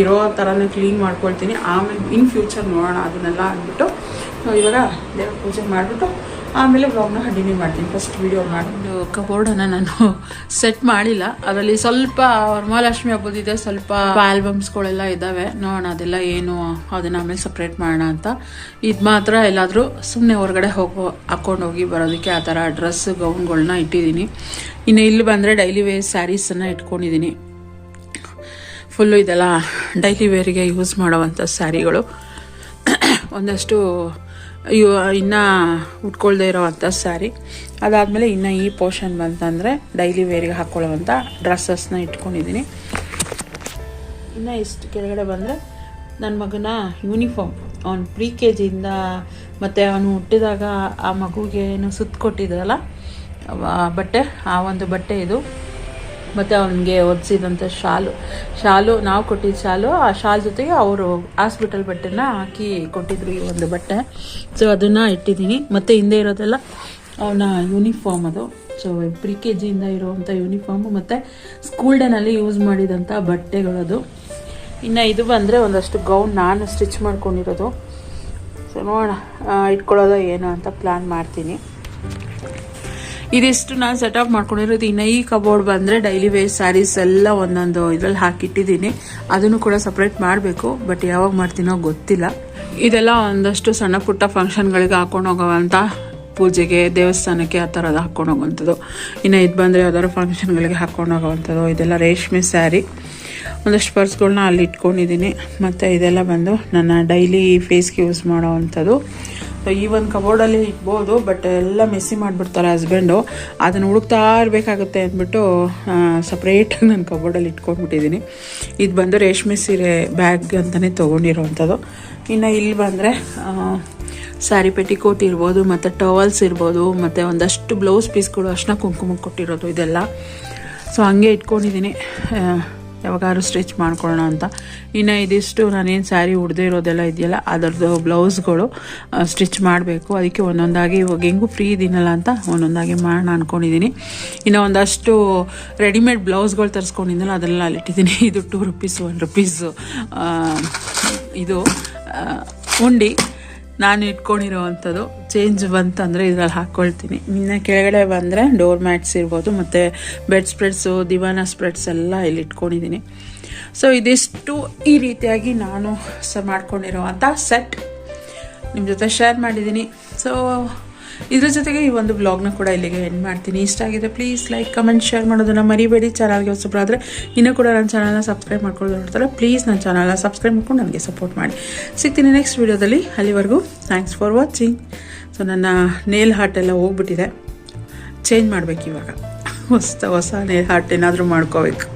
ಇರೋ ಥರನೇ ಕ್ಲೀನ್ ಮಾಡ್ಕೊಳ್ತೀನಿ. ಆಮೇಲೆ ಇನ್ ಫ್ಯೂಚರ್ ನೋಡೋಣ ಅದನ್ನೆಲ್ಲ ಅಂದ್ಬಿಟ್ಟು ಇವಾಗ ದೇವ್ರ ಪೂಜೆ ಮಾಡಿಬಿಟ್ಟು ಆಮೇಲೆ ಬ್ಲಾಗ್ನ ಕಂಟಿನ್ಯೂ ಮಾಡ್ತೀನಿ. ಫಸ್ಟ್ ವೀಡಿಯೋ ಮಾಡಿ. ಕಬೋರ್ಡನ್ನು ನಾನು ಸೆಟ್ ಮಾಡಿಲ್ಲ. ಅದರಲ್ಲಿ ಸ್ವಲ್ಪ, ವರಮಹಾಲಕ್ಷ್ಮಿ ಹಬ್ಬದಿದೆ ಸ್ವಲ್ಪ ಆಲ್ಬಮ್ಸ್ಗಳೆಲ್ಲ ಇದ್ದಾವೆ ನೋಡೋಣ ಅದೆಲ್ಲ ಏನು, ಅದನ್ನ ಆಮೇಲೆ ಸಪ್ರೇಟ್ ಮಾಡೋಣ ಅಂತ. ಇದು ಮಾತ್ರ ಎಲ್ಲಾದರೂ ಸುಮ್ಮನೆ ಹೊರಗಡೆ ಹೋಗೋ, ಹಾಕೊಂಡು ಹೋಗಿ ಬರೋದಕ್ಕೆ ಆ ಥರ ಡ್ರೆಸ್ ಗೌನ್ಗಳನ್ನ ಇಟ್ಟಿದ್ದೀನಿ. ಇನ್ನು ಇಲ್ಲಿ ಬಂದರೆ ಡೈಲಿ ವೇರ್ ಸ್ಯಾರೀಸನ್ನು ಇಟ್ಕೊಂಡಿದ್ದೀನಿ. ಫುಲ್ಲು ಇದೆಲ್ಲ ಡೈಲಿ ವೇರಿಗೆ ಯೂಸ್ ಮಾಡೋವಂಥ ಸ್ಯಾರಿಗಳು ಒಂದಷ್ಟು ಇನ್ನೂ ಉಟ್ಕೊಳ್ದೇ ಇರೋವಂಥ ಸ್ಯಾರಿ ಅದಾದಮೇಲೆ ಇನ್ನು ಈ ಪೋರ್ಷನ್ ಬಂತಂದರೆ ಡೈಲಿ ವೇರಿಗೆ ಹಾಕ್ಕೊಳ್ಳೋವಂಥ ಡ್ರೆಸ್ಸಸ್ನ ಇಟ್ಕೊಂಡಿದ್ದೀನಿ ಇನ್ನು ಇಷ್ಟು ಕೆಳಗಡೆ ಬಂದರೆ ನನ್ನ ಮಗನ ಯೂನಿಫಾರ್ಮ್ ಅವ್ನು ಪ್ರಿ ಕೆ ಜಿಯಿಂದ ಮತ್ತು ಅವನು ಹುಟ್ಟಿದಾಗ ಆ ಮಗುಗೆ ಏನು ಸುತ್ತ ಕೊಟ್ಟಿದ್ರಲ್ಲ ಬಟ್ಟೆ, ಆ ಒಂದು ಬಟ್ಟೆ ಇದು. ಮತ್ತು ಅವನಿಗೆ ಒರೆಸಿದಂಥ ಶಾಲು. ಶಾಲು, ನಾವು ಕೊಟ್ಟಿದ್ದ ಶಾಲು, ಆ ಶಾಲ್ ಜೊತೆಗೆ ಅವರು ಹಾಸ್ಪಿಟಲ್ ಬಟ್ಟೆನ ಹಾಕಿ ಕೊಟ್ಟಿದ್ರು ಈ ಒಂದು ಬಟ್ಟೆ. ಸೊ ಅದನ್ನು ಇಟ್ಟಿದ್ದೀನಿ ಮತ್ತು ಹಿಂದೆ ಇರೋದೆಲ್ಲ ಅವನ ಯೂನಿಫಾರ್ಮ್ ಅದು. ಸೊ ಪ್ರಿ ಕೆ ಜಿಯಿಂದ ಇರುವಂಥ ಯೂನಿಫಾರ್ಮು ಮತ್ತು ಸ್ಕೂಲ್ ಡೇನಲ್ಲಿ ಯೂಸ್ ಮಾಡಿದಂಥ ಬಟ್ಟೆಗಳದು. ಇನ್ನು ಇದು ಬಂದರೆ ಒಂದಷ್ಟು ಗೌನ್ ನಾನು ಸ್ಟಿಚ್ ಮಾಡ್ಕೊಂಡಿರೋದು. ಸೊ ನೋಡೋಣ ಇಟ್ಕೊಳ್ಳೋದು ಏನು ಅಂತ ಪ್ಲ್ಯಾನ್ ಮಾಡ್ತೀನಿ. ಇದಿಷ್ಟು ನಾನು ಸೆಟಪ್ ಮಾಡ್ಕೊಂಡಿರೋದು ಇನ್ನು ಈ ಕಬೋರ್ಡ್ ಬಂದರೆ ಡೈಲಿ ವೇರ್ ಸ್ಯಾರೀಸ್ ಎಲ್ಲ ಒಂದೊಂದು ಇದ್ರಲ್ಲಿ ಹಾಕಿಟ್ಟಿದ್ದೀನಿ. ಅದನ್ನು ಕೂಡ ಸಪ್ರೇಟ್ ಮಾಡಬೇಕು ಬಟ್ ಯಾವಾಗ ಮಾಡ್ತೀನೋ ಗೊತ್ತಿಲ್ಲ. ಇದೆಲ್ಲ ಒಂದಷ್ಟು ಸಣ್ಣ ಪುಟ್ಟ ಫಂಕ್ಷನ್ಗಳಿಗೆ ಹಾಕೊಂಡು ಹೋಗೋವಂಥ ಪೂಜೆಗೆ, ದೇವಸ್ಥಾನಕ್ಕೆ ಆ ಥರದ್ದು ಹಾಕೊಂಡು ಹೋಗುವಂಥದ್ದು. ಇನ್ನು ಇದು ಬಂದರೆ ಯಾವ್ದಾದ್ರು ಫಂಕ್ಷನ್ಗಳಿಗೆ ಹಾಕೊಂಡು ಹೋಗೋವಂಥದ್ದು. ಇದೆಲ್ಲ ರೇಷ್ಮೆ ಸ್ಯಾರಿ ಒಂದಷ್ಟು ಪರ್ಸ್ಗಳನ್ನ ಅಲ್ಲಿ ಇಟ್ಕೊಂಡಿದ್ದೀನಿ. ಮತ್ತು ಇದೆಲ್ಲ ಬಂದು ನನ್ನ ಡೈಲಿ ಫೇಸ್ಗೆ ಯೂಸ್ ಮಾಡೋವಂಥದ್ದು. ಸೊ ಈ ಒಂದು ಕಬೋರ್ಡಲ್ಲಿ ಇಟ್ಬೋದು ಬಟ್ ಎಲ್ಲ ಮೆಸ್ಸಿ ಮಾಡಿಬಿಡ್ತಾರೆ ಹಸ್ಬೆಂಡು ಅದನ್ನು ಹುಡುಕ್ತಾ ಇರಬೇಕಾಗುತ್ತೆ ಅಂದ್ಬಿಟ್ಟು ಸಪ್ರೇಟಾಗಿ ನಾನು ಕಬೋರ್ಡಲ್ಲಿ ಇಟ್ಕೊಂಡ್ಬಿಟ್ಟಿದ್ದೀನಿ ಇದು ಬಂದು ರೇಷ್ಮೆ ಸೀರೆ ಬ್ಯಾಗ್ ಅಂತಲೇ ತೊಗೊಂಡಿರೋವಂಥದ್ದು ಇನ್ನು ಇಲ್ಲಿ ಬಂದರೆ ಸ್ಯಾರಿ ಪೆಟಿಕೋಟ್ ಇರ್ಬೋದು, ಮತ್ತು ಟವಲ್ಸ್ ಇರ್ಬೋದು, ಮತ್ತು ಒಂದಷ್ಟು ಬ್ಲೌಸ್ ಪೀಸ್ಗಳು ಅಷ್ಟನ್ನ ಕುಂಕುಮ ಕೊಟ್ಟಿರೋದು ಇದೆಲ್ಲ. ಸೊ ಹಂಗೆ ಇಟ್ಕೊಂಡಿದ್ದೀನಿ ಯಾವಾಗಾದ್ರು ಸ್ಟಿಚ್ ಮಾಡ್ಕೊಳ್ಳೋಣ ಅಂತ. ಇನ್ನು ಇದಿಷ್ಟು ನಾನೇನು ಸ್ಯಾರಿ ಉಡದೇ ಇರೋದೆಲ್ಲ ಇದೆಯಲ್ಲ ಅದರದ್ದು ಬ್ಲೌಸ್ಗಳು ಸ್ಟಿಚ್ ಮಾಡಬೇಕು. ಅದಕ್ಕೆ ಒಂದೊಂದಾಗಿ ಇವಾಗ ಹೆಂಗೂ ಫ್ರೀ ಇದೀನಲ್ಲ ಅಂತ ಒಂದೊಂದಾಗಿ ಮಾಡೋಣ ಅಂದ್ಕೊಂಡಿದ್ದೀನಿ ಇನ್ನು ಒಂದಷ್ಟು ರೆಡಿಮೇಡ್ ಬ್ಲೌಸ್ಗಳು ತರಿಸ್ಕೊಂಡಿದ್ದಲ್ಲ ಅದೆಲ್ಲ ಅಲ್ಲಿಟ್ಟಿದ್ದೀನಿ ಇದು ಟೂ ರುಪೀಸ್, ಒನ್ ರುಪೀಸು ಇದು ಉಂಡಿ. ನಾನು ಇಟ್ಕೊಂಡಿರೋವಂಥದ್ದು ಚೇಂಜ್ ಬಂತಂದರೆ ಇದ್ರಲ್ಲಿ ಹಾಕ್ಕೊಳ್ತೀನಿ. ಇನ್ನು ಕೆಳಗಡೆ ಬಂದರೆ ಡೋರ್ ಮ್ಯಾಟ್ಸ್ ಇರ್ಬೋದು, ಮತ್ತು ಬೆಡ್ ಸ್ಪ್ರೆಡ್ಸು ದಿವಾನ ಸ್ಪ್ರೆಡ್ಸ್ ಎಲ್ಲ ಇಲ್ಲಿ ಇಟ್ಕೊಂಡಿದ್ದೀನಿ. ಸೊ ಇದಿಷ್ಟು ಈ ರೀತಿಯಾಗಿ ನಾನು ಸ ಮಾಡ್ಕೊಂಡಿರೋವಂಥ ಸೆಟ್ ನಿಮ್ಮ ಜೊತೆ ಶೇರ್ ಮಾಡಿದ್ದೀನಿ. ಸೊ ಇದ್ರ ಜೊತೆಗೆ ಈ ಒಂದು ಬ್ಲಾಗ್ನ ಕೂಡ ಇಲ್ಲಿಗೆ ಎಂಡ್ ಮಾಡ್ತೀನಿ. ಇಷ್ಟ ಆಗಿದೆ ಪ್ಲೀಸ್ ಲೈಕ್ ಕಮೆಂಟ್ ಶೇರ್ ಮಾಡೋದನ್ನ ಮರಿಬೇಡಿ. ಚಾನಲ್ಗೆ ಹೊಸಬ್ರಾದರೆ ಇನ್ನೂ ಕೂಡ ನನ್ನ ಚಾನಲ್ನ ಸಬ್ಸ್ಕ್ರೈಬ್ ಮಾಡ್ಕೊಂಡು ನೋಡ್ತಾರೆ. ಪ್ಲೀಸ್ ನನ್ನ ಚಾನಲ್ನ ಸಬ್ಸ್ಕ್ರೈಬ್ ಮಾಡ್ಕೊಂಡು ನನಗೆ ಸಪೋರ್ಟ್ ಮಾಡಿ. ಸಿಗ್ತೀನಿ ನೆಕ್ಸ್ಟ್ ವೀಡಿಯೋದಲ್ಲಿ ಅಲ್ಲಿವರೆಗೂ ಥ್ಯಾಂಕ್ಸ್ ಫಾರ್ ವಾಚಿಂಗ್ ಸೊ ನನ್ನ ನೇಲ್ ಹಾರ್ಟ್ ಎಲ್ಲ ಹೋಗ್ಬಿಟ್ಟಿದೆ. ಚೇಂಜ್ ಮಾಡಬೇಕು ಇವಾಗ. ಹೊಸ ಹೊಸ ನೇಲ್ ಹಾರ್ಟ್ ಏನಾದರೂ ಮಾಡ್ಕೋಬೇಕು.